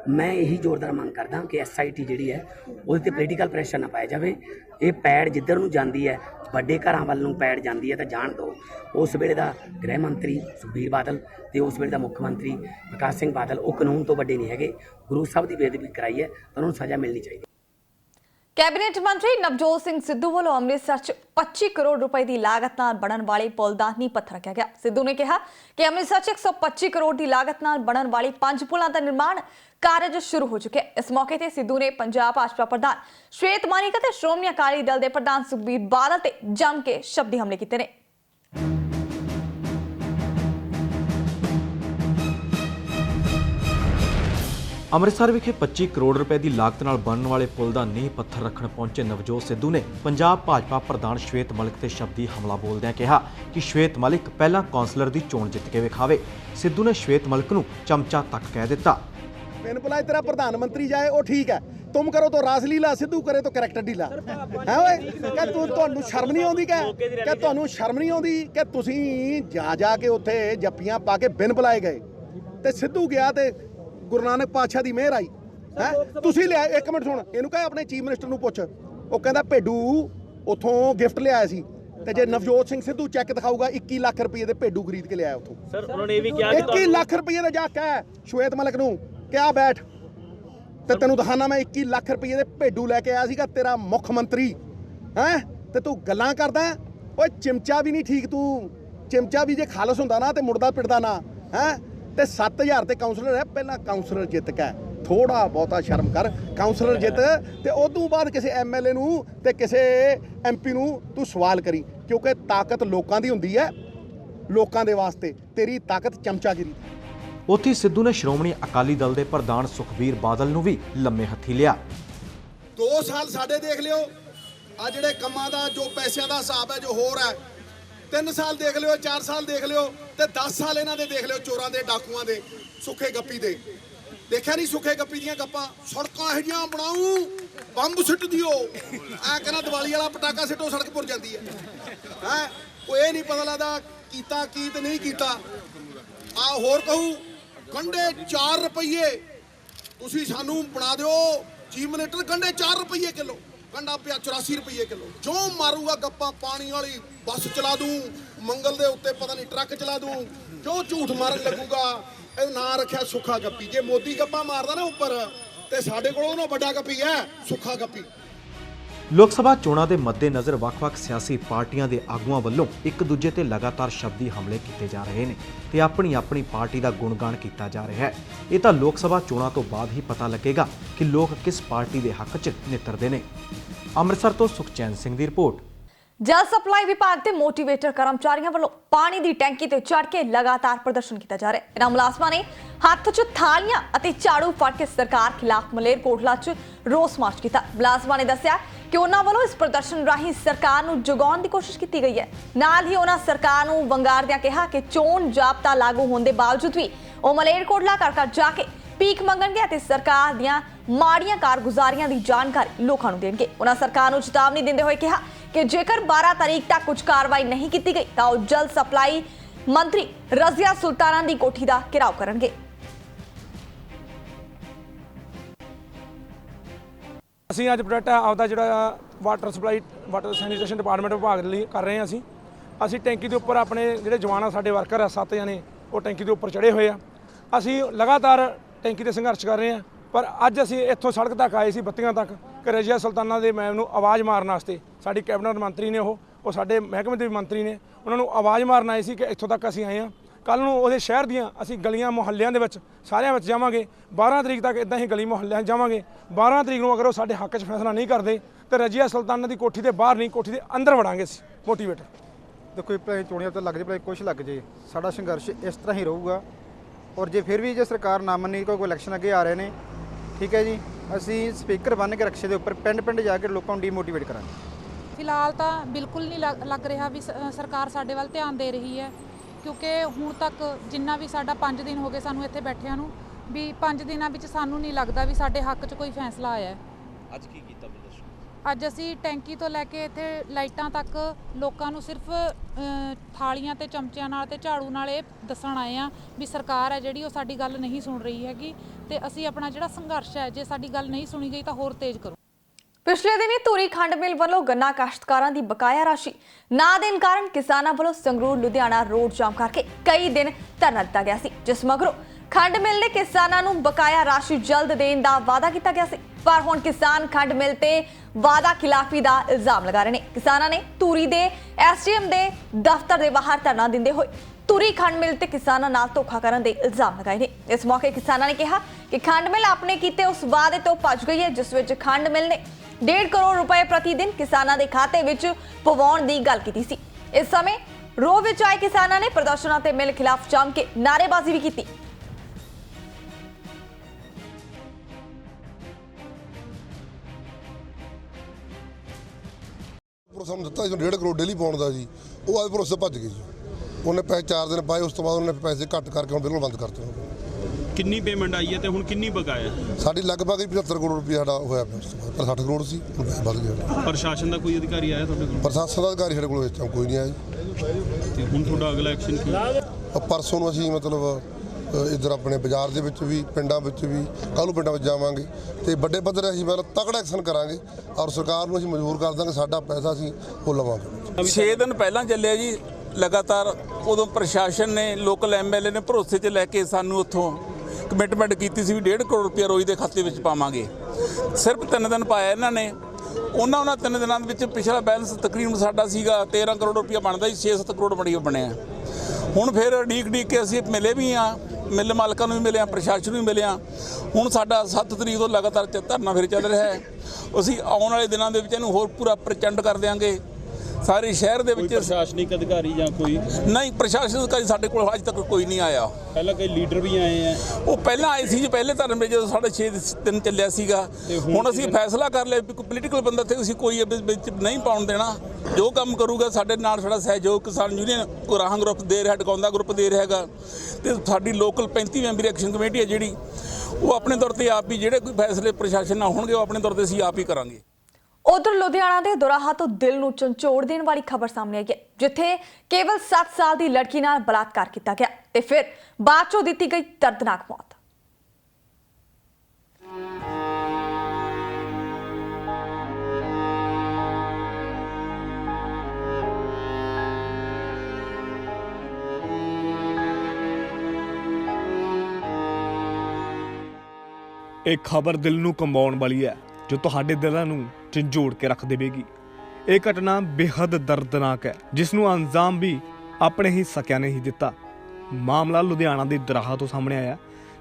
ਮੈਂ ਇਹੀ ਜ਼ੋਰਦਾਰ ਮੰਗ ਕਰਦਾ ਕਿ ਐਸਆਈਟੀ ਜਿਹੜੀ ਹੈ, ਉਹਦੇ ਤੇ ਪੋਲੀਟੀਕਲ ਪ੍ਰੈਸ਼ਰ ਨਾ ਪਾਇਆ ਜਾਵੇ। ਇਹ ਪੈੜ ਜਿੱਧਰ ਨੂੰ ਜਾਂਦੀ ਹੈ, ਵੱਡੇ ਘਰਾਂ ਵੱਲ ਨੂੰ ਪੈੜ ਜਾਂਦੀ ਹੈ ਤਾਂ ਜਾਣ ਦਿਓ। ਉਸ ਵੇਲੇ ਦਾ ਗ੍ਰਹਿ ਮੰਤਰੀ ਸੁਖਬੀਰ ਬਾਦਲ ਤੇ ਉਸ ਵੇਲੇ ਦਾ ਮੁੱਖ ਮੰਤਰੀ ਪ੍ਰਕਾਸ਼ ਸਿੰਘ ਬਾਦਲ, ਉਹ ਕਾਨੂੰਨ ਤੋਂ ਵੱਡੇ ਨਹੀਂ ਹੈਗੇ। ਗੁਰੂ ਸਾਹਿਬ ਦੀ ਬੇਅਦਬੀ ਕਰਾਈ ਹੈ, ਤਾਂ ਉਹਨਾਂ ਨੂੰ ਸਜ਼ਾ ਮਿਲਣੀ ਚਾਹੀਦੀ ਕੈਬਨਿਟ ਮੰਤਰੀ ਨਵਜੋਤ ਸਿੰਘ ਸਿੱਧੂ ਵੱਲੋਂ ਅੰਮ੍ਰਿਤਸਰ 'ਚ 25 ਕਰੋੜ ਰੁਪਏ ਦੀ ਲਾਗਤ ਨਾਲ ਬਣਨ ਵਾਲੇ ਪੁਲ ਦਾ ਨੀਂਹ ਪੱਥਰ ਰੱਖਿਆ ਗਿਆ। ਸਿੱਧੂ ਨੇ ਕਿਹਾ ਕਿ ਅੰਮ੍ਰਿਤਸਰ 'ਚ 125 ਕਰੋੜ ਦੀ ਲਾਗਤ ਨਾਲ ਬਣਨ ਵਾਲੀ ਪੰਜ ਪੁਲਾਂ ਦਾ ਨਿਰਮਾਣ ਕਾਰਜ ਸ਼ੁਰੂ ਹੋ ਚੁੱਕਿਆ ਇਸ ਮੌਕੇ ਤੇ ਸਿੱਧੂ ਨੇ ਪੰਜਾਬ ਭਾਜਪਾ ਪ੍ਰਧਾਨ ਸ਼ਵੇਤ ਮਾਨਿਕ ਅਤੇ ਸ਼੍ਰੋਮਣੀ ਅਕਾਲੀ ਦਲ ਦੇ ਪ੍ਰਧਾਨ ਸੁਖਬੀਰ ਬਾਦਲ ਤੇ ਜੰਮ ਕੇ ਸ਼ਬਦੀ ਹਮਲੇ ਕੀਤੇ ਨੇ। ਅੰਮ੍ਰਿਤਸਰ ਵਿਖੇ 25 ਕਰੋੜ ਰੁਪਏ ਦੀ ਲਾਗਤ ਨਾਲ ਬਣਨ ਵਾਲੇ ਪੁਲ ਦਾ ਨੀਂਹ ਪੱਥਰ ਰੱਖਣ ਪਹੁੰਚੇ ਨਵਜੋਤ ਸਿੱਧੂ ਨੇ ਪੰਜਾਬ ਭਾਜਪਾ ਪ੍ਰਧਾਨ ਸ਼ਵੇਤ ਮਲਿਕ ਤੇ ਸ਼ਬਦੀ ਹਮਲਾ ਬੋਲਦਿਆਂ ਕਿਹਾ ਕਿ ਸ਼ਵੇਤ ਮਲਿਕ ਪਹਿਲਾਂ ਕੌਂਸਲਰ ਦੀ ਚੋਣ ਜਿੱਤ ਕੇ ਵਿਖਾਵੇ ਸਿੱਧੂ ਨੇ ਸ਼ਵੇਤ ਮਲਿਕ ਨੂੰ ਚਮਚਾ ਤੱਕ ਕਹਿ ਦਿੱਤਾ बिन बुलाए तेरा प्रधानमंत्री जाए वो ठीक है तुम करो तो रासलीला सिद्धू करे तो ਕਰੈਕਟਰ ਢੀਲਾ ਹੈ ਓਏ ਕਿ ਤੂੰ ਤੁਹਾਨੂੰ ਸ਼ਰਮ ਨਹੀਂ ਆਉਂਦੀ ਕਿ ਕਿ ਤੁਹਾਨੂੰ ਸ਼ਰਮ ਨਹੀਂ ਆਉਂਦੀ ਕਿ ਤੁਸੀਂ ਜਾ ਜਾ ਕੇ ਉੱਥੇ ਜੱਫੀਆਂ ਪਾ ਕੇ ਬਿਨ ਬੁਲਾਏ ਗਏ ਤੇ ਸਿੱਧੂ ਗਿਆ ਤੇ ਗੁਰੂ ਨਾਨਕ ਪਾਤਸ਼ਾਹ ਦੀ ਮਿਹਰ ਆਈ। ਹੈ? ਤੁਸੀਂ ਲਿਆ ਇੱਕ ਮਿੰਟ ਸੁਣ। ਇਹਨੂੰ ਕਹੇ ਆਪਣੇ ਚੀਫ ਮਿਨਿਸਟਰ ਨੂੰ ਪੁੱਛ। ਉਹ ਕਹਿੰਦਾ ਭੇਡੂ ਉਥੋਂ ਗਿਫਟ ਲਿਆਇਆ ਸੀ। ਤੇ ਜੇ ਨਵਜੋਤ ਸਿੰਘ ਸਿੱਧੂ ਚੈੱਕ ਦਿਖਾਊਗਾ 21 ਲੱਖ ਰੁਪਏ ਦੇ ਭੇਡੂ ਖਰੀਦ ਕੇ ਲਿਆਇਆ ਉਥੋਂ। ਸਰ ਉਹਨਾਂ ਨੇ ਇਹ ਵੀ ਕਿਹਾ 21 ਲੱਖ ਰੁਪਏ ਦਾ ਜਾ ਕਹਿ ਸ਼ਵੇਤ ਮਲਕ ਨੂੰ। ਕਿਆ ਬੈਠ। ਤੇ ਤੈਨੂੰ ਦਿਖਾਣਾ ਮੈਂ 21 ਲੱਖ ਰੁਪਏ ਦੇ ਭੇਡੂ ਲੈ ਕੇ ਆਇਆ ਸੀਗਾ ਤੇਰਾ ਮੁੱਖ ਮੰਤਰੀ। ਹੈ? ਤੇ ਤੂੰ ਗੱਲਾਂ ਕਰਦਾ? ਓਏ ਚਿਮਚਾ ਵੀ ਨਹੀਂ ਠੀਕ ਤੂੰ। ਚਿਮਚਾ ਵੀ ਜੇ ਖਾਲਸ ਹੁੰਦਾ ਨਾ ਤੇ ਮੁੜਦਾ ਪਿੜਦਾ ਨਾ। ਹੈ? ਤੇ 7000 ਤੇ ਕਾਉਂਸਲਰ ਹੈ ਪਹਿਲਾਂ ਕਾਉਂਸਲਰ ਜਿੱਤ ਕੇ ਥੋੜਾ ਬਹੁਤਾ ਸ਼ਰਮ ਕਰ ਕਾਉਂਸਲਰ ਜਿੱਤ ਤੇ ਉਦੋਂ ਬਾਅਦ ਕਿਸੇ ਐਮਐਲਏ ਨੂੰ ਤੇ ਕਿਸੇ ਐਮਪੀ ਨੂੰ ਤੂੰ ਸਵਾਲ ਕਰੀ ਕਿਉਂਕਿ ਤਾਕਤ ਲੋਕਾਂ ਦੀ ਹੁੰਦੀ ਹੈ ਲੋਕਾਂ ਦੇ ਵਾਸਤੇ ਤੇਰੀ ਤਾਕਤ ਚਮਚਾਗਿਰੀ ਦੀ ਉੱਥੇ ਸਿੱਧੂ ਨੇ ਸ਼੍ਰੋਮਣੀ ਅਕਾਲੀ ਦਲ ਦੇ ਪ੍ਰਧਾਨ ਸੁਖਬੀਰ ਬਾਦਲ ਨੂੰ ਵੀ ਲੰਮੇ ਹੱਥੀ ਲਿਆ। 2 ਸਾਲ ਸਾਡੇ ਦੇਖ ਲਿਓ ਆ ਜਿਹੜੇ ਕੰਮਾਂ ਦਾ ਜੋ ਪੈਸਿਆਂ ਦਾ ਹਿਸਾਬ ਹੈ ਜੋ ਹੋਰ ਹੈ 3 ਸਾਲ ਦੇਖ ਲਿਓ 4 ਸਾਲ ਦੇਖ ਲਿਓ ਤੇ 10 ਸਾਲ ਇਹਨਾਂ ਦੇ ਦੇਖ ਲਿਓ, ਚੋਰਾਂ ਦੇ, ਡਾਕੂਆਂ ਦੇ, ਸੁੱਖੇ ਗੱਪੀ ਦੇ। ਦੇਖਿਆ ਨਹੀਂ ਸੁੱਖੇ ਗੱਪੀ ਦੀਆਂ ਗੱਪਾਂ? ਸੜਕਾਂ ਇਹੋ ਜਿਹੀਆਂ ਬਣਾਉ, ਬੰਬ ਸੁੱਟ ਦਿਓ। ਐ ਕਹਿੰਦਾ ਦੀਵਾਲੀ ਵਾਲਾ ਪਟਾਕਾ ਸਿੱਟੋ, ਸੜਕ ਪੁਰ ਜਾਂਦੀ ਹੈ। ਹੈ? ਕੋਈ ਇਹ ਨਹੀਂ ਪਤਾ ਲੱਗਦਾ ਕੀਤਾ ਕੀ ਤੇ ਨਹੀਂ ਕੀਤਾ। ਆ ਹੋਰ ਕਹੂ ਗੰਡੇ 4 ਰੁਪਏ ਤੁਸੀਂ ਸਾਨੂੰ ਬਣਾ ਦਿਓ, ਚੀਫ ਮਿਨਿਸਟਰ ਗੰਡੇ 4 ਰੁਪਏ ਕਿਲੋ। ਗੰਡਾ ਪਿਆ 84 ਰੁਪਏ ਕਿਲੋ। ਜੋ ਮਾਰੂਗਾ ਗੱਪਾਂ ਪਾਣੀ ਵਾਲੀ, ਬੱਸ ਚਲਾ ਦੂੰ, ਮੰਗਲ ਦੇ ਉੱਤੇ ਪਤਾ ਨਹੀਂ ਟਰੱਕ ਚਲਾ ਦੂੰ, ਜੋ ਝੂਠ ਮਾਰਨ ਲੱਗੂਗਾ, ਇਹ ਨਾਂ ਰੱਖਿਆ ਸੁੱਖਾ ਗੱਪੀ। ਜੇ ਮੋਦੀ ਗੱਪਾਂ ਮਾਰਦਾ ਨਾ ਉੱਪਰ, ਤੇ ਸਾਡੇ ਕੋਲ ਉਹਨਾਂ ਵੱਡਾ ਗੱਪੀ ਹੈ, ਸੁੱਖਾ ਗੱਪੀ। ਲੋਕ ਸਭਾ ਚੋਣਾਂ ਦੇ ਮੱਦੇਨਜ਼ਰ ਵੱਖ-ਵੱਖ ਸਿਆਸੀ ਪਾਰਟੀਆਂ ਦੇ ਆਗੂਆਂ ਵੱਲੋਂ ਇੱਕ ਦੂਜੇ ਤੇ ਲਗਾਤਾਰ ਸ਼ਬਦੀ ਹਮਲੇ ਕੀਤੇ ਜਾ ਰਹੇ ਨੇ ਤੇ ਆਪਣੀ ਆਪਣੀ ਪਾਰਟੀ ਦਾ ਗੁਣਗਾਨ ਕੀਤਾ ਜਾ ਰਿਹਾ ਹੈ। ਇਹ ਤਾਂ ਲੋਕ ਸਭਾ ਚੋਣਾਂ ਤੋਂ ਬਾਅਦ ਹੀ ਪਤਾ ਲੱਗੇਗਾ ਕਿ ਲੋਕ ਕਿਸ ਪਾਰਟੀ ਦੇ ਹੱਕ 'ਚ ਨਿੱਤਰਦੇ ਨੇ। ਅੰਮ੍ਰਿਤਸਰ ਤੋਂ ਸੁਖਚੈਨ ਸਿੰਘ ਦੀ ਰਿਪੋਰਟ। ਜਲ ਸਪਲਾਈ ਵਿਭਾਗ ਦੇ ਮੋਟੀਵੇਟਰ ਕਰਮਚਾਰੀਆਂ ਵੱਲੋਂ ਪਾਣੀ ਦੀ ਟੈਂਕੀ ਤੇ ਚੜ੍ਹ ਕੇ ਲਗਾਤਾਰ ਪ੍ਰਦਰਸ਼ਨ ਕੀਤਾ ਜਾ ਰਿਹਾ ਹੈ। ਇਹਨਾਂ ਮੁਲਾਜ਼ਮਾਂ ਨੇ ਹੱਥ 'ਚ ਥਾਲੀਆਂ ਅਤੇ ਝਾੜੂ ਫੜ ਕੇ ਸਰਕਾਰ ਖਿਲਾਫ ਮਲੇਰਕੋਟਲਾ 'ਚ ਰੋਸ ਮਾਰਚ ਕੀਤਾ। ਮੁਲਾਜ਼ਮਾਂ ਨੇ ਦੱਸਿਆ ਕਿ ਉਹਨਾਂ ਵੱਲੋਂ ਇਸ ਪ੍ਰਦਰਸ਼ਨ ਰਾਹੀਂ ਸਰਕਾਰ ਨੂੰ ਜਗਾਉਣ ਦੀ ਕੋਸ਼ਿਸ਼ ਕੀਤੀ ਗਈ ਹੈ। ਨਾਲ ਹੀ ਉਹਨਾਂ ਸਰਕਾਰ ਨੂੰ ਵੰਗਾਰਦਿਆਂ ਕਿਹਾ ਕਿ ਚੋਣ ਜਾਬਤਾ ਲਾਗੂ ਹੋਣ ਦੇ ਬਾਵਜੂਦ ਵੀ ਉਹ ਮਲੇਰਕੋਟਲਾ ਘਰ ਘਰ ਜਾ ਕੇ ਭੀਖ ਮੰਗਣਗੇ ਅਤੇ ਸਰਕਾਰ ਦੀਆਂ ਮਾੜੀਆਂ ਕਾਰਗੁਜ਼ਾਰੀਆਂ ਦੀ ਜਾਣਕਾਰੀ ਲੋਕਾਂ ਨੂੰ ਦੇਣਗੇ। ਉਹਨਾਂ ਸਰਕਾਰ ਨੂੰ ਚੇਤਾਵਨੀ ਦਿੰਦੇ ਹੋਏ ਕਿਹਾ ਕਿ ਜੇਕਰ 12 ਤਾਰੀਖ ਤੱਕ ਕੁਝ ਕਾਰਵਾਈ ਨਹੀਂ ਕੀਤੀ ਗਈ, ਤਾਂ ਉਹ ਜਲ ਸਪਲਾਈ ਮੰਤਰੀ ਰਜ਼ੀਆ ਸੁਲਤਾਨਾ ਦੀ ਕੋਠੀ ਦਾ ਘਿਰਾਓ ਕਰਨਗੇ। ਅਸੀਂ ਅੱਜ ਪ੍ਰੋਜੈਕਟ ਆਪਦਾ ਜਿਹੜਾ water supply, water sanitation department ਵਿਭਾਗ ਲਈ ਕਰ ਰਹੇ ਹਾਂ ਅਸੀਂ। ਅਸੀਂ ਟੈਂਕੀ ਦੇ ਉੱਪਰ ਆਪਣੇ ਜਿਹੜੇ ਜਵਾਨ ਆ, ਸਾਡੇ ਵਰਕਰ ਆ, ਸੱਤ ਜਣੇ, ਉਹ ਟੈਂਕੀ ਦੇ ਉੱਪਰ ਚੜੇ ਹੋਏ ਆ। ਅਸੀਂ ਲਗਾਤਾਰ ਟੈਂਕੀ ਤੇ ਸੰਘਰਸ਼ ਕਰ ਰਹੇ ਹਾਂ, ਪਰ ਅੱਜ ਅਸੀਂ ਇੱਥੋਂ ਸੜਕ ਤੱਕ ਆਏ ਸੀ, ਬੱਤੀਆਂ ਤੱਕ। ਕਿ ਰਜੀਆ ਸੁਲਤਾਨਾ ਦੇ ਮੈਮ ਨੂੰ ਆਵਾਜ਼ ਮਾਰਨ ਵਾਸਤੇ, ਸਾਡੀ ਕੈਬਨਿਟ ਮੰਤਰੀ ਨੇ ਉਹ ਉਹ ਸਾਡੇ ਮਹਿਕਮੇ ਦੇ ਵੀ ਮੰਤਰੀ ਨੇ, ਉਹਨਾਂ ਨੂੰ ਆਵਾਜ਼ ਮਾਰਨ ਆਏ ਸੀ ਕਿ ਇੱਥੋਂ ਤੱਕ ਅਸੀਂ ਆਏ ਹਾਂ। ਕੱਲ ਨੂੰ ਉਹਦੇ ਸ਼ਹਿਰ ਦੀਆਂ ਅਸੀਂ ਗਲੀਆਂ ਮੁਹੱਲਿਆਂ ਦੇ ਵਿੱਚ ਸਾਰਿਆਂ ਵਿੱਚ ਜਾਵਾਂਗੇ। 12 ਤਰੀਕ ਤੱਕ ਇਦਾਂ ਹੀ ਗਲੀ ਮੁਹੱਲਿਆਂ 'ਚ ਜਾਵਾਂਗੇ। 12 ਤਰੀਕ ਨੂੰ ਅਗਰ ਉਹ ਸਾਡੇ ਹੱਕ 'ਚ ਫੈਸਲਾ ਨਹੀਂ ਕਰਦੇ, ਤੇ ਰਜੀਆ ਸੁਲਤਾਨਾ ਦੀ ਕੋਠੀ ਦੇ ਬਾਹਰ ਨਹੀਂ, ਕੋਠੀ ਦੇ ਅੰਦਰ ਵੜਾਂਗੇ ਅਸੀਂ ਮੋਟੀਵੇਟ ਦੇਖੋ ਇਹ ਭਲੇ ਚੋਣੀਆਂ ਤਾਂ ਲੱਗ ਜੇ, ਭਲੇ ਕੁਛ ਲੱਗ ਜੇ। ਸਾਡਾ ਸੰਘਰਸ਼ ਇਸ ਤਰ੍ਹਾਂ ਹੀ ਰਹੂਗਾ। ਔਰ ਜੇ ਫਿਰ ਵੀ ਜੇ ਸਰਕਾਰ ਨਾ ਮੰਨੀ ਕੋਈ ਇਲੈਕਸ਼ਨ ਅੱਗੇ ਆ ਰਹੇ ਨੇ ਠੀਕ ਹੈ ਜੀ। ਅਸੀਂ ਸਪੀਕਰ ਬੰਨ ਕੇ ਰਕਸ਼ੇ ਦੇ ਉੱਪਰ ਪਿੰਡ ਪਿੰਡ ਜਾ ਕੇ ਲੋਕਾਂ ਨੂੰ ਡੀਮੋਟੀਵੇਟ ਕਰਾਂਗੇ। ਫਿਲਹਾਲ ਤਾਂ ਬਿਲਕੁਲ ਨਹੀਂ ਲੱਗ- ਲੱਗ ਰਿਹਾ ਵੀ ਸਰਕਾਰ ਸਾਡੇ ਵੱਲ ਧਿਆਨ ਦੇ ਰਹੀ ਹੈ। ਕਿਉਂਕਿ ਹੁਣ ਤੱਕ ਜਿੰਨਾ ਵੀ ਸਾਡਾ 5 ਦਿਨ ਹੋ ਗਏ ਸਾਨੂੰ ਇੱਥੇ ਬੈਠਿਆਂ ਨੂੰ ਵੀ 5 ਦਿਨਾਂ ਵਿੱਚ ਸਾਨੂੰ ਨਹੀਂ ਲੱਗਦਾ ਵੀ ਸਾਡੇ ਹੱਕ 'ਚ ਕੋਈ ਫੈਸਲਾ ਆਇਆ। ਹੈ ਅੱਜ ਕੀ ਅੱਜ ਅਸੀਂ ਟੈਂਕੀ ਤੋਂ ਲੈ ਕੇ ਇੱਥੇ ਲਾਈਟਾਂ ਤੱਕ ਲੋਕਾਂ ਨੂੰ ਸਿਰਫ ਥਾਲੀਆਂ ਤੇ ਚਮਚਿਆਂ ਨਾਲ ਤੇ ਝਾੜੂ ਨਾਲ ਇਹ ਦੱਸਣ ਆਏ ਆ ਵੀ ਸਰਕਾਰ ਹੈ ਜਿਹੜੀ ਉਹ ਸਾਡੀ ਗੱਲ ਨਹੀਂ ਸੁਣ ਰਹੀ ਹੈਗੀ ਤੇ ਅਸੀਂ ਆਪਣਾ ਜਿਹੜਾ ਸੰਘਰਸ਼ ਹੈ, ਜੇ ਸਾਡੀ ਗੱਲ ਨਹੀਂ ਸੁਣੀ ਗਈ ਤਾਂ ਹੋਰ ਤੇਜ਼ ਕਰੋ। ਪਿਛਲੇ ਦਿਨੀ ਧੂਰੀ ਖੰਡ ਮਿਲ ਵੱਲੋਂ ਗੰਨਾ ਕਾਸ਼ਤਕਾਰਾਂ ਦੀ ਬਕਾਇਆ ਰਾਸ਼ੀ। ਨਾ ਦੇਣ ਕਾਰਨ ਕਿਸਾਨਾਂ ਵੱਲੋਂ ਸੰਗਰੂਰ, ਲੁਧਿਆਣਾ ਰੋਡ ਜਾਮ ਕਰਕੇ ਕਈ ਦਿਨ ਧਰਨਾ ਦਿੱਤਾ ਗਿਆ ਸੀ, ਜਿਸ ਮਗਰੋਂ ਖੰਡ ਮਿਲ ਨੇ ਕਿਸਾਨਾਂ ਨੂੰ ਬਕਾਇਆ ਰਾਸ਼ੀ ਜਲਦ ਦੇਣ ਦਾ ਵਾਅਦਾ ਕੀਤਾ ਗਿਆ ਸੀ। ਪਰ ਹੁਣ ਕਿਸਾਨ ਖੰਡ ਮਿਲ ਤੇ ਵਾਅਦਾ ਖਿਲਾਫੀ ਦਾ ਇਲਜ਼ਾਮ ਲਗਾ ਰਹੇ ਨੇ। ਕਿਸਾਨਾਂ ਨੇ ਧੂਰੀ ਦੇ ਐਸਡੀਐਮ ਦੇ ਦਫ਼ਤਰ ਦੇ ਬਾਹਰ ਧਰਨਾ ਦਿੰਦੇ ਹੋਏ ਧੂਰੀ ਖੰਡ ਮਿਲ ਤੇ ਕਿਸਾਨਾਂ ਨਾਲ ਧੋਖਾ ਕਰਨ ਦੇ ਇਲਜ਼ਾਮ ਲਗਾਏ ਨੇ। ਇਸ ਮੌਕੇ ਕਿਸਾਨਾਂ ਨੇ ਕਿਹਾ ਕਿ ਖੰਡ ਮਿਲ ਆਪਣੇ ਕੀਤੇ ਉਸ ਵਾਅਦੇ ਤੋਂ ਭੱਜ ਗਈ ਹੈ, ਜਿਸ ਵਿੱਚ ਖੰਡ ਮਿਲ ਨੇ 1.5 ਕਰੋੜ ਰੁਪਏ ਪ੍ਰਤੀ ਦਿਨ ਕਿਸਾਨਾਂ ਦੇ ਖਾਤੇ ਵਿੱਚ ਪਵਾਉਣ ਦੀ ਗੱਲ ਕੀਤੀ ਸੀ। ਇਸ ਸਮੇਂ ਰੋਹ ਵਿੱਚ ਆਏ ਕਿਸਾਨਾਂ ਨੇ ਪ੍ਰਦਰਸ਼ਨਾਂ ਤੇ ਮਿਲ ਖਿਲਾਫ ਜੰਮ ਕੇ ਨਾਅਰੇਬਾਜ਼ੀ ਵੀ ਕੀਤੀ। ਭਰੋਸਾ ਨੂੰ ਦਿੱਤਾ ਸੀ 1.5 ਕਰੋੜ ਡੇਲੀ ਪਾਉਣ ਦਾ ਜੀ। ਉਹ ਆਦੇ ਭਰੋਸੇ ਭੱਜ ਗਏ ਜੀ। ਉਹਨੇ ਪੈਸੇ 4 ਦਿਨ ਪਾਏ ਉਸ ਤੋਂ ਬਾਅਦ ਉਹਨੇ ਪੈਸੇ ਘੱਟ ਕਰਕੇ ਹੁਣ ਬਿਲਕੁਲ ਬੰਦ ਕਰਤੇ। ਕਿੰਨੀ ਪੇਮੈਂਟ ਆਈ ਹੈ ਤੇ ਹੁਣ ਕਿੰਨੀ ਬਕਾਇਆ ਸਾਡੀ ਲਗਭਗ ਹੀ 75 ਕਰੋੜ ਰੁਪਏ ਸਾਡਾ ਹੋਇਆ ਪਿਆ ਉਸ ਤੋਂ ਬਾਅਦ ਪਰ 60 ਕਰੋੜ ਸੀ ਹੁਣ ਪੈਸੇ ਵੱਧ ਪ੍ਰਸ਼ਾਸਨ ਦਾ ਕੋਈ ਅਧਿਕਾਰੀ ਆਇਆ ਤੁਹਾਡੇ ਕੋਲ? ਪ੍ਰਸ਼ਾਸਨ ਦਾ ਅਧਿਕਾਰੀ ਸਾਡੇ ਕੋਲ ਇਸ ਟਾਈਮ ਕੋਈ ਨਹੀਂ ਆਇਆ ਜੀ। ਤੇ ਹੁਣ ਤੁਹਾਡਾ ਅਗਲਾ ਐਕਸ਼ਨ ਕੀ ਉਹ ਪਰਸੋਂ ਨੂੰ ਅਸੀਂ ਮਤਲਬ ਇੱਧਰ ਆਪਣੇ ਬਾਜ਼ਾਰ ਦੇ ਵਿੱਚ ਵੀ, ਪਿੰਡਾਂ ਵਿੱਚ ਵੀ ਕਾਹਲੂ ਪਿੰਡਾਂ ਵਿੱਚ ਜਾਵਾਂਗੇ ਤੇ ਵੱਡੇ ਪੱਧਰ ਅਸੀਂ ਮਤਲਬ ਤਕੜਾ ਐਕਸ਼ਨ ਕਰਾਂਗੇ ਔਰ ਸਰਕਾਰ ਨੂੰ ਅਸੀਂ ਮਜਬੂਰ ਕਰ ਦਾਂਗੇ, ਸਾਡਾ ਪੈਸਾ ਅਸੀਂ ਉਹ ਲਵਾਂਗੇ। 6 ਦਿਨ ਪਹਿਲਾਂ ਚੱਲਿਆ ਜੀ, ਲਗਾਤਾਰ ਉਦੋਂ ਪ੍ਰਸ਼ਾਸਨ ਨੇ, ਲੋਕਲ ਐਮਐਲਏ ਨੇ ਭਰੋਸੇ 'ਚ ਲੈ ਕੇ ਸਾਨੂੰ ਉੱਥੋਂ ਕਮਿਟਮੈਂਟ ਕੀਤੀ ਸੀ ਵੀ 1.5 ਕਰੋੜ ਰੁਪਏ ਰੋਜ਼ ਦੇ ਖਾਤੇ ਵਿੱਚ ਪਾਵਾਂਗੇ। ਸਿਰਫ 3 ਦਿਨ ਪਾਇਆ ਇਹਨਾਂ ਨੇ। ਉਹਨਾਂ ਉਹਨਾਂ ਤਿੰਨ ਦਿਨਾਂ ਦੇ ਵਿੱਚ ਪਿਛਲਾ ਬੈਲੈਂਸ ਤਕਰੀਬਨ ਸਾਡਾ ਸੀਗਾ 13 ਕਰੋੜ ਰੁਪਏ ਬਣਦਾ ਸੀ 6-7 ਕਰੋੜ ਬੜੀ ਬਣਿਆ। ਹੁਣ ਫਿਰ ਡੀਕ ਡੀਕ ਕੇ ਅਸੀਂ ਮਿਲੇ ਵੀ ਆ ਮਿੱਲ ਮਾਲਕਾਂ ਨੂੰ ਵੀ ਮਿਲਿਆ, ਪ੍ਰਸ਼ਾਸਨ ਨੂੰ ਵੀ ਮਿਲਿਆ। ਹੁਣ ਸਾਡਾ 7 ਤਰੀਕ ਤੋਂ ਲਗਾਤਾਰ ਚ- ਧਰਨਾ ਫਿਰ ਚੱਲ ਰਿਹਾ ਹੈ। ਅਸੀਂ ਆਉਣ ਵਾਲੇ ਦਿਨਾਂ ਦੇ ਵਿੱਚ ਇਹਨੂੰ ਹੋਰ ਪੂਰਾ ਪ੍ਰਚੰਡ ਕਰ ਦਿਆਂਗੇ। ਸਾਰੇ ਸ਼ਹਿਰ ਦੇ ਵਿੱਚ ਪ੍ਰਸ਼ਾਸਨਿਕ ਅਧਿਕਾਰੀ ਜਾਂ ਕੋਈ? ਨਹੀਂ ਪ੍ਰਸ਼ਾਸਨ ਅਧਿਕਾਰੀ ਸਾਡੇ ਕੋਲ ਅੱਜ ਤੱਕ ਕੋਈ ਨਹੀਂ ਆਇਆ। ਪਹਿਲਾਂ ਕਈ ਲੀਡਰ ਵੀ ਆਏ ਆ। ਉਹ ਪਹਿਲਾਂ ਆਏ ਸੀ ਜੀ ਪਹਿਲੇ ਧਰਮ ਵਿੱਚ ਜਦੋਂ ਸਾਡਾ 6 ਦਿਨ ਚੱਲਿਆ ਸੀਗਾ। ਹੁਣ ਅਸੀਂ ਫੈਸਲਾ ਕਰ ਲਿਆ ਵੀ ਪੋਲੀਟੀਕਲ ਬੰਦਾ ਤੇ ਅਸੀਂ ਕੋਈ ਵਿੱਚ ਨਹੀਂ ਪਾਉਣ ਦੇਣਾ। ਜੋ ਕੰਮ ਕਰੂਗਾ ਸਾਡੇ ਨਾਲ ਸਾਡਾ ਸਹਿਯੋਗ ਕਿਸਾਨ ਯੂਨੀਅਨ ਉਰਾਹਾਂ ਗਰੁੱਪ ਦੇ ਰਿਹਾ ਟਕਾਉਂਦਾ ਗਰੁੱਪ ਦੇ ਰਿਹਾ ਹੈਗਾ। ਤੇ ਸਾਡੀ ਲੋਕਲ 35 ਮੈਂਬਰੀ ਐਕਸ਼ਨ ਕਮੇਟੀ ਹੈ ਜਿਹੜੀ ਉਹ ਆਪਣੇ ਤੌਰ ਤੇ ਆਪ ਹੀ ਜਿਹੜੇ ਕੋਈ ਫੈਸਲੇ ਪ੍ਰਸ਼ਾਸਨ ਨਾਲ ਹੋਣਗੇ ਉਹ ਆਪਣੇ ਤੌਰ ਤੇ ਅਸੀਂ ਆਪ ਹੀ ਕਰਾਂਗੇ। ਉਧਰ ਲੁਧਿਆਣਾ ਦੇ ਦੁਰਾਹਾ ਤੋਂ ਦਿਲ ਨੂੰ ਚੰਚੋੜ ਦੇਣ ਵਾਲੀ ਖਬਰ ਸਾਹਮਣੇ ਆਈ ਹੈ, ਜਿੱਥੇ ਕੇਵਲ 7 ਸਾਲ ਦੀ ਲੜਕੀ ਨਾਲ ਬਲਾਤਕਾਰ ਕੀਤਾ ਗਿਆ ਤੇ ਫਿਰ ਬਾਅਦ ਚੋਂ ਦਿੱਤੀ ਗਈ ਦਰਦਨਾਕ ਮੌਤ। ਇਹ ਖਬਰ ਦਿਲ ਨੂੰ ਕੰਬਾਉਣ ਵਾਲੀ ਹੈ, ਜੋ ਤੁਹਾਡੇ ਦਿਲਾਂ ਨੂੰ ਝੰਜੋੜ ਕੇ ਰੱਖ ਦੇਵੇਗੀ। ਇਹ ਘਟਨਾ ਬੇਹੱਦ ਦਰਦਨਾਕ ਹੈ ਜਿਸ ਨੂੰ ਅੰਜਾਮ ਵੀ ਆਪਣੇ ਹੀ ਸਕਿਆ ਨਹੀਂ ਦਿੱਤਾ। ਮਾਮਲਾ ਲੁਧਿਆਣਾ ਦੇ ਦਰਾਹਾ ਤੋਂ ਸਾਹਮਣੇ ਆਇਆ,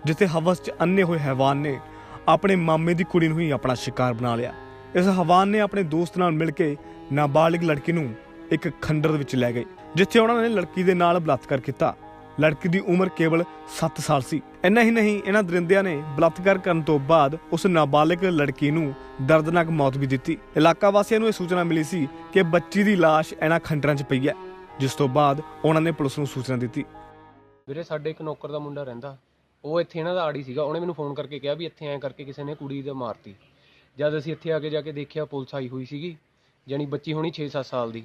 ਜਿੱਥੇ ਹਵਸ 'ਚ ਅੰਨੇ ਹੋਏ ਹੈਵਾਨ ਨੇ ਆਪਣੇ ਮਾਮੇ ਦੀ ਕੁੜੀ ਨੂੰ ਹੀ ਆਪਣਾ ਸ਼ਿਕਾਰ ਬਣਾ ਲਿਆ। ਇਸ ਹਵਾਨ ਨੇ ਆਪਣੇ ਦੋਸਤ ਨਾਲ ਮਿਲ ਕੇ ਨਾਬਾਲਿਗ ਲੜਕੀ ਨੂੰ ਇੱਕ ਖੰਡਰ ਵਿੱਚ ਲੈ ਗਈ ਜਿੱਥੇ ਉਹਨਾਂ ਨੇ ਲੜਕੀ ਦੇ ਨਾਲ ਬਲਾਤਕਾਰ ਕੀਤਾ। ਲੜਕੀ ਦੀ ਉਮਰ ਕੇਵਲ 7 ਸਾਲ ਸੀ। ਇੰਨਾ ਹੀ ਨਹੀਂ, ਇਹਨਾਂ ਦਰਿੰਦਿਆਂ ਨੇ ਬਲਾਤਕਾਰ ਕਰਨ ਤੋਂ ਬਾਅਦ ਉਸ ਨਾਬਾਲਿਗ ਲੜਕੀ ਨੂੰ ਦਰਦਨਾਕ ਮੌਤ ਵੀ ਦਿੱਤੀ। ਇਲਾਕਾ ਵਾਸੀਆਂ ਨੂੰ ਇਹ ਸੂਚਨਾ ਮਿਲੀ ਸੀ ਕਿ ਬੱਚੀ ਦੀ ਲਾਸ਼ ਇਹਨਾਂ ਖੰਡਰਾਂ 'ਚ ਪਈ ਹੈ, ਜਿਸ ਤੋਂ ਬਾਅਦ ਉਹਨਾਂ ਨੇ ਪੁਲਿਸ ਨੂੰ ਸੂਚਨਾ ਦਿੱਤੀ। ਵੀਰੇ, ਸਾਡੇ ਇੱਕ ਨੌਕਰ ਦਾ ਮੁੰਡਾ ਰਹਿੰਦਾ। ਉਹ ਇੱਥੇ ਇਹਨਾਂ ਦਾ ਆੜੀ ਸੀਗਾ। ਉਹਨੇ ਮੈਨੂੰ ਫੋਨ ਕਰਕੇ ਕਿਹਾ ਵੀ ਇੱਥੇ ਐਂ ਕਰਕੇ ਕਿਸੇ ਨੇ ਕੁੜੀ ਦਾ ਮਾਰਤੀ। ਜਦ ਅਸੀਂ ਇੱਥੇ ਆ ਕੇ ਜਾ ਕੇ ਦੇਖਿਆ, ਪੁਲਿਸ ਆਈ ਹੋਈ ਸੀਗੀ, ਜਾਣੀ ਬੱਚੀ ਹੋਣੀ 6-7 ਸਾਲ ਦੀ।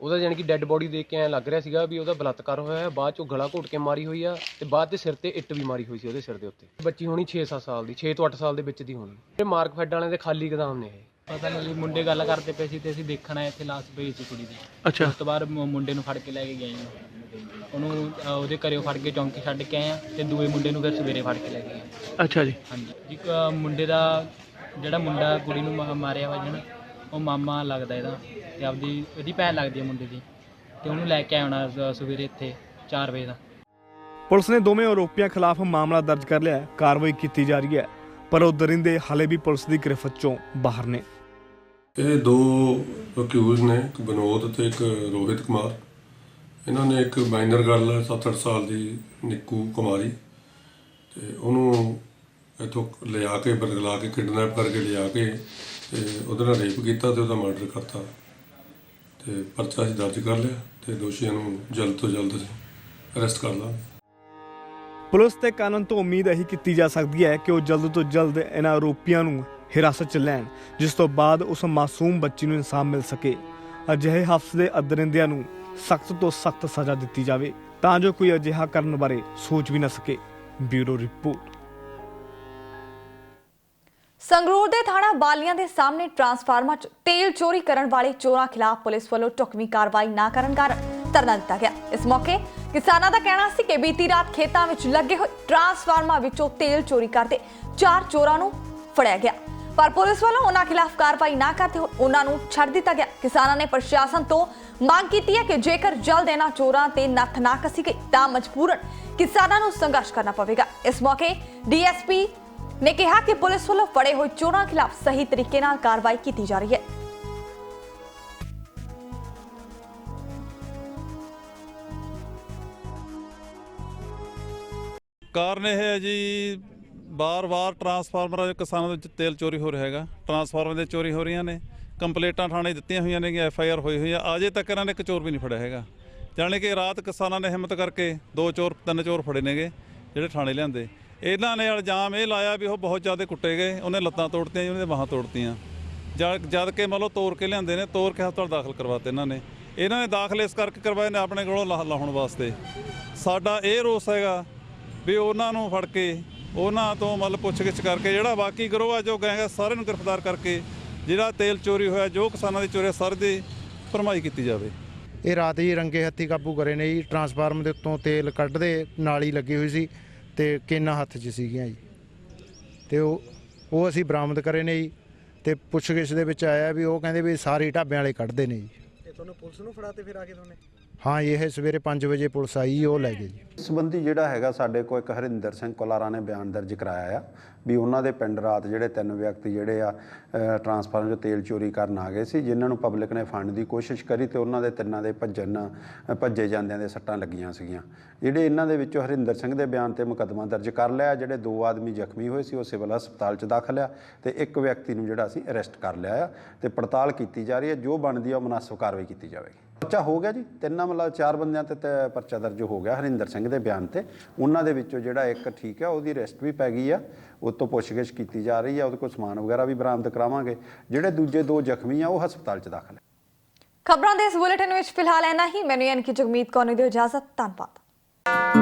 ਉਹਦਾ ਜਾਣੀ ਕਿ ਡੈੱਡ ਬੋਡੀ ਦੇਖ ਕੇ ਐਂ ਲੱਗ ਰਿਹਾ ਸੀਗਾ ਵੀ ਉਹਦਾ ਬਲਾਤਕਾਰ ਹੋਇਆ ਹੈ ਬਾਅਦ ਚੋਂ ਗਲਾ ਘੋਟ ਕੇ ਮਾਰੀ ਹੋਈ ਆ ਤੇ ਬਾਅਦ ਤੇ ਸਿਰ ਤੇ ਇੱਟ ਵੀ ਮਾਰੀ ਹੋਈ ਸੀ ਉਹਦੇ ਸਿਰ ਦੇ ਉੱਤੇ। ਬੱਚੀ ਹੋਣੀ 6-7 ਸਾਲ ਦੀ 6 ਤੋਂ 8 ਸਾਲ ਦੇ ਵਿੱਚ ਦੀ ਹੋਣੀ। ਇਹ ਮਾਰਕ ਫੈਡ ਵਾਲਿਆਂ ਦੇ ਖਾਲੀ ਗਦਾਮ ਨੇ ਇਹ। ਪਤਾ ਨਹੀਂ ਜੀ ਮੁੰਡੇ ਗੱਲ ਕਰਦੇ ਪਏ ਸੀ ਤੇ ਅਸੀਂ ਦੇਖਣ ਆਏ ਇੱਥੇ ਲਾਸ਼ ਪਈ ਸੀ ਕੁੜੀ ਦੀ। ਅੱਛਾ। ਉਸ ਤੋਂ ਬਾਅਦ ਮੁ- ਮੁੰਡੇ ਨੂੰ ਫੜ ਕੇ ਲੈ ਕੇ ਗਏ ਜੀ ਉਹਨੂੰ ਅ, ਉਹਦੇ ਘਰੇ ਫੜ ਕੇ ਚੌਂਕੀ ਛੱਡ ਕੇ ਆਏ ਆ ਤੇ ਦੂਏ ਮੁੰਡੇ ਨੂੰ ਫਿਰ ਸਵੇਰੇ ਫੜ ਕੇ ਲੈ ਕੇ ਗਏ ਅੱਛਾ ਜੀ। ਹਾਂਜੀ। ਜੀ ਅ, ਮੁੰਡੇ ਦਾ ਜਿਹੜਾ ਮੁੰਡਾ ਕੁੜੀ ਨੂੰ ਮਾ- ਮਾਰਿਆ ਵਾ ਜਿਹਨੇ ਉਹ ਮਾਮਾ ਲੱਗਦਾ ਇਹਦਾ। ਤੇ ਆਪਦੀ ਇਹਦੀ ਭੈਣ ਲੱਗਦੀ ਹੈ ਮੁੰਡੇ ਦੀ ਤੇ ਉਹਨੂੰ ਲੈ ਕੇ ਆਉਣਾ ਸ- ਸਵੇਰੇ ਇੱਥੇ 4 ਵਜੇ ਦਾ। ਪੁਲਿਸ ਨੇ ਦੋਵੇਂ ਆਰੋਪੀਆਂ ਖਿਲਾਫ ਮਾਮਲਾ ਦਰਜ ਕਰ ਲਿਆ ਹੈ। ਕਾਰਵਾਈ ਕੀਤੀ ਜਾ ਰਹੀ ਹੈ ਪਰ ਉਹ ਦਰਿੰਦੇ ਹਾਲੇ ਵੀ ਪੁਲਿਸ ਦੀ ਗ੍ਰਿਫਤ ਚੋਂ ਬਾਹਰ ਨੇ। ਇਹ ਦੋ ਅਕਿਊਜ਼ ਨੇ ਇੱਕ ਵਿਨੋਦ ਤੇ ਇੱਕ ਰੋਹਿਤ ਕੁਮਾਰ। ਇਹਨਾਂ ਨੇ ਇੱਕ ਮਾਈਨਰ ਗਰਲ 7-8 ਸਾਲ ਦੀ ਨਿੱਕੂ ਕੁਮਾਰੀ ਤੇ ਉਹਨੂੰ ਇੱਥੋਂ ਲਿਆ ਕੇ ਬਰਗਲਾ ਕੇ ਕਿਡਨੈਪ ਕਰਕੇ ਲਿਆ ਕੇ ਤੇ ਉਹਦੇ ਨਾਲ ਰੇਪ ਕੀਤਾ ਤੇ ਉਹਦਾ ਮਰਡਰ ਕਰਤਾ। ਤੇ ਪਰਚਾ ਅਸੀਂ ਦਰਜ ਕਰ ਲਿਆ ਤੇ ਦੋਸ਼ੀਆਂ ਨੂੰ ਜਲਦ ਤੋਂ ਜਲਦ ਅਰੈਸਟ ਕਰ ਲਾਂਗੇ। ਪੁਲਿਸ ਤੇ ਕਾਨੂੰਨ ਤੋਂ ਉਮੀਦ ਇਹੀ ਕੀਤੀ ਜਾ ਸਕਦੀ ਹੈ ਕਿ ਉਹ ਜਲਦ ਤੋਂ ਜਲਦ ਇਹਨਾਂ ਆਰੋਪੀਆਂ ਨੂੰ ਹਿਰਾਸਤ 'ਚ ਲੈਣ, ਜਿਸ ਤੋਂ ਬਾਅਦ ਉਸ ਮਾਸੂਮ ਬੱਚੀ ਨੂੰ ਇਨਸਾਫ ਮਿਲ ਸਕੇ। ਅਜਿਹੇ ਹਫਸ ਦੇ ਅਦਰਿੰਦਿਆਂ ਨੂੰ ਸਖਤ ਤੋਂ ਸਖਤ ਸਜ਼ਾ ਦਿੱਤੀ ਜਾਵੇ, ਤਾਂ ਜੋ ਕੋਈ ਅਜਿਹਾ ਕਰਨ ਬਾਰੇ ਸੋਚ ਵੀ ਨਾ ਸਕੇ। Bureau report. ਸੰਗਰੂਰ ਦੇ ਥਾਣਾ ਬਾਲੀਆਂ ਦੇ ਸਾਹਮਣੇ ਟਰਾਂਸਫਾਰਮਰ 'ਚ ਤੇਲ ਚੋਰੀ ਕਰਨ ਵਾਲੇ ਚੋਰਾਂ ਖਿਲਾਫ ਪੁਲਿਸ ਵੱਲੋਂ ਢੁਕਵੀਂ ਕਾਰਵਾਈ ਨਾ ਕਰਨ ਕਾਰਨ ਧਰਨਾ ਦਿੱਤਾ ਗਿਆ। ਇਸ ਮੌਕੇ ਕਿਸਾਨਾਂ ਦਾ ਕਹਿਣਾ ਸੀ ਕਿ ਬੀਤੀ ਰਾਤ ਖੇਤਾਂ ਵਿੱਚ ਲੱਗੇ ਹੋਏ ਟਰਾਂਸਫਾਰਮਰ ਵਿੱਚੋਂ ਤੇਲ ਚੋਰੀ ਕਰਦੇ ਚਾਰ ਚੋਰਾਂ ਨੂੰ ਫੜਿਆ ਗਿਆ। ਪਰ ਪੁਲਿਸ ਵੱਲੋਂ ਉਹਨਾਂ ਖਿਲਾਫ ਕਾਰਵਾਈ ਨਾ ਕਰਦੇ ਹੋਏ ਉਹਨਾਂ ਨੂੰ ਛੱਡ ਦਿੱਤਾ ਗਿਆ। ਕਿਸਾਨਾਂ ਨੇ ਪ੍ਰਸ਼ਾਸਨ ਤੋਂ ਮੰਗ ਕੀਤੀ ਹੈ ਕਿ ਜੇਕਰ ਜਲਦ ਇਹਨਾਂ ਚੋਰਾਂ ਤੇ ਨੱਥ ਨਾ ਕਸੀ ਗਈ ਤਾਂ ਮਜਬੂਰਨ ਕਿਸਾਨਾਂ ਨੂੰ ਸੰਘਰਸ਼ ਕਰਨਾ ਪਵੇਗਾ। ਇਸ ਮੌਕੇ ਡੀਐਸਪੀ ਨੇ ਕਿਹਾ ਕਿ ਪੁਲਿਸ ਵੱਲੋਂ ਫੜੇ ਹੋਏ ਚੋਰਾਂ ਖਿਲਾਫ ਸਹੀ ਤਰੀਕੇ ਨਾਲ ਕਾਰਵਾਈ ਕੀਤੀ ਜਾ ਰਹੀ ਹੈ। ਕਾਰਨ ਇਹ ਹੈ ਜੀ, ਬਾਰ-ਬਾਰ ਟਰਾਂਸਫਾਰਮਰਾਂ ਦੇ ਕਿਸਾਨਾਂ ਦੇ ਵਿੱਚ ਤੇਲ ਚੋਰੀ ਹੋ ਰਿਹਾ ਹੈਗਾ। ਟਰਾਂਸਫਾਰਮਰ ਦੇ ਚੋਰੀ ਹੋ ਰਹੀਆਂ ਨੇ, ਕੰਪਲੇਂਟਾਂ ਥਾਣੇ ਦਿੱਤੀਆਂ ਹੋਈਆਂ ਨੇ ਕਿ ਐਫ ਆਈ ਆਰ ਹੋਈ ਹੋਈ ਆ। ਅਜੇ ਤੱਕ ਇਹਨਾਂ ਨੇ ਇੱਕ ਚੋਰ ਵੀ ਨਹੀਂ ਫੜਿਆ ਹੈਗਾ। ਜਾਣੀ ਕਿ ਰਾਤ ਕਿਸਾਨਾਂ ਨੇ ਹਿੰਮਤ ਕਰਕੇ ਦੋ ਚੋਰ, ਤਿੰਨ ਚੋਰ ਫੜੇ ਨੇਗੇ, ਜਿਹੜੇ ਥਾਣੇ ਲਿਆਂਦੇ। ਇਹਨਾਂ ਨੇ ਇਲਜ਼ਾਮ ਇਹ ਲਾਇਆ ਵੀ ਉਹ ਬਹੁਤ ਜ਼ਿਆਦਾ ਕੁੱਟੇ ਗਏ ਉਹਨੇ ਲੱਤਾਂ ਤੋੜਤੀਆਂ ਜੀ ਉਹਨੇ ਬਾਹਾਂ ਤੋੜਤੀਆਂ। ਜਦ ਜਦ ਕੇ ਮਤਲਬ ਲਓ ਤੋੜ ਕੇ ਲਿਆਂਦੇ ਨੇ ਤੋੜ ਕੇ ਹਸਪਤਾਲ ਦਾਖਲ ਕਰਵਾਤੇ ਇਹਨਾਂ ਨੇ। ਇਹਨਾਂ ਨੇ ਦਾਖਲ ਇਸ ਕਰਕੇ ਕਰਵਾਏ ਨੇ ਆਪਣੇ ਕੋਲੋਂ ਲਾਹ ਲਾਹੁਣ ਵਾਸਤੇ। ਸਾਡਾ ਇਹ ਰੋਸ ਹੈਗਾ ਵੀ ਉਹਨਾਂ ਨੂੰ ਫੜ ਕੇ ਉਹਨਾਂ ਤੋਂ ਮਤਲਬ ਪੁੱਛਗਿੱਛ ਕਰਕੇ ਜਿਹੜਾ ਬਾਕੀ ਗਰੋਹ ਆ ਜੋ ਗਏਗਾ ਸਾਰਿਆਂ ਨੂੰ ਗ੍ਰਿਫਤਾਰ ਕਰਕੇ ਜਿਹੜਾ ਤੇਲ ਚੋਰੀ ਹੋਇਆ ਜੋ ਕਿਸਾਨਾਂ ਦੀ ਚੋਰੀ ਆ, ਸਾਰੇ ਦੀ ਭਰਮਾਈ ਕੀਤੀ ਜਾਵੇ। ਇਹ ਰਾਤ ਹੀ ਰੰਗੇ ਹੱਥੀ ਕਾਬੂ ਕਰੇ ਨੇ ਜੀ ਟਰਾਂਸਫਾਰਮ ਦੇ ਉੱਤੋਂ ਤੇਲ ਕੱਢਦੇ ਨਾਲੀ ਲੱਗੀ ਹੋਈ ਸੀ। ਤੇ ਕੇਨਾ ਹੱਥ 'ਚ ਸੀਗੀਆਂ ਜੀ। ਤੇ ਉਹ ਉਹ ਅਸੀਂ ਬਰਾਮਦ ਕਰੇ ਨੇ ਜੀ ਤੇ ਪੁੱਛਗਿੱਛ ਦੇ ਵਿੱਚ ਆਇਆ ਵੀ ਉਹ ਕਹਿੰਦੇ ਵੀ ਸਾਰੇ ਢਾਬਿਆਂ ਵਾਲੇ ਕੱਢਦੇ ਨੇ ਜੀ। ਇਹ ਤੁਹਾਨੂੰ ਪੁਲਿਸ ਨੂੰ ਫੜਾਤੇ ਫਿਰ ਆ ਕੇ ਦੋਨੇ? ਹਾਂ, ਇਹ ਸਵੇਰੇ 5 ਵਜੇ ਪੁਲਿਸ ਆਈ, ਉਹ ਲੈ ਗਏ ਜੀ ਇਸ ਸੰਬੰਧੀ ਜਿਹੜਾ ਹੈਗਾ ਸਾਡੇ ਕੋਲ ਇੱਕ ਹਰਿੰਦਰ ਸਿੰਘ ਕੋਲਾਰਾ ਨੇ ਬਿਆਨ ਦਰਜ ਕਰਾਇਆ ਆ ਵੀ ਉਹਨਾਂ ਦੇ ਪਿੰਡ ਰਾਤ ਜਿਹੜੇ ਤਿੰਨ ਵਿਅਕਤੀ ਜਿਹੜੇ ਆ ਟਰਾਂਸਫਾਰਮਰ 'ਚੋਂ ਤੇਲ ਚੋਰੀ ਕਰਨ ਆ ਗਏ ਸੀ, ਜਿਨ੍ਹਾਂ ਨੂੰ ਪਬਲਿਕ ਨੇ ਫੜਨ ਦੀ ਕੋਸ਼ਿਸ਼ ਕਰੀ ਤੇ ਉਹਨਾਂ ਦੇ ਤਿੰਨਾਂ ਦੇ ਭੱਜਣ ਭੱਜੇ ਜਾਂਦਿਆਂ ਦੇ ਸੱਟਾਂ ਲੱਗੀਆਂ ਸੀਗੀਆਂ। ਜਿਹੜੇ ਇਹਨਾਂ ਦੇ ਵਿੱਚੋਂ ਹਰਿੰਦਰ ਸਿੰਘ ਦੇ ਬਿਆਨ ਤੇ ਮੁਕੱਦਮਾ ਦਰਜ ਕਰ ਲਿਆ, ਜਿਹੜੇ ਦੋ ਆਦਮੀ ਜ਼ਖਮੀ ਹੋਏ ਸੀ, ਉਹ ਸਿਵਲ ਹਸਪਤਾਲ 'ਚ ਦਾਖਲ ਆ ਤੇ ਇੱਕ ਵਿਅਕਤੀ ਨੂੰ ਜਿਹੜਾ ਅਸੀਂ ਅਰੈਸਟ ਕਰ ਲਿਆ ਆ ਤੇ ਪੜਤਾਲ ਕੀਤੀ ਜਾ ਰਹੀ ਹੈ, ਜੋ ਬਣਦੀ ਆ, ਉਹ ਮੁਨਾਸਬ ਕਾਰਵਾਈ ਕੀਤੀ ਜਾਵੇਗੀ। ਪਰਚਾ ਹੋ ਗਿਆ ਜੀ। ਤਿੰਨਾਂ ਮਤਲਬ ਚਾਰ ਬੰਦਿਆਂ ਤੇ ਤੇ ਪਰਚਾ ਦਰਜ ਹੋ ਗਿਆ ਹਰਿੰਦਰ ਸਿੰਘ ਦੇ ਬਿਆਨ ਤੇ। ਉਹਨਾਂ ਦੇ ਵਿੱਚੋਂ ਜਿਹੜਾ ਇੱਕ ਠੀਕ ਆ, ਉਹਦੀ ਅਰੈਸਟ ਵੀ ਪੈ ਗਈ ਆ। ਉਹ ਤੋਂ ਪੁੱਛਗਿੱਛ ਕੀਤੀ ਜਾ ਰਹੀ ਆ, ਉਹਦੇ ਕੋਲ ਸਮਾਨ ਵਗੈਰਾ ਵੀ ਬਰਾਮਦ ਕਰਾਵਾਂਗੇ। ਜਿਹੜੇ ਦੂਜੇ ਦੋ ਜ਼ਖਮੀ ਆ, ਉਹ ਹਸਪਤਾਲ 'ਚ ਦਾਖਲ ਹੈ ਖਬਰਾਂ ਦੇ ਇਸ ਬੁਲੇਟਿਨ ਵਿੱਚ ਫਿਲਹਾਲ ਇੰਨਾ ਹੀ। ਮੈਨੂੰ ਯਾਨੀ ਕਿ ਜਗਮੀਤ ਕੌਰ ਨੂੰ ਦਿਓ ਇਜਾਜ਼ਤ। ਧੰਨਵਾਦ।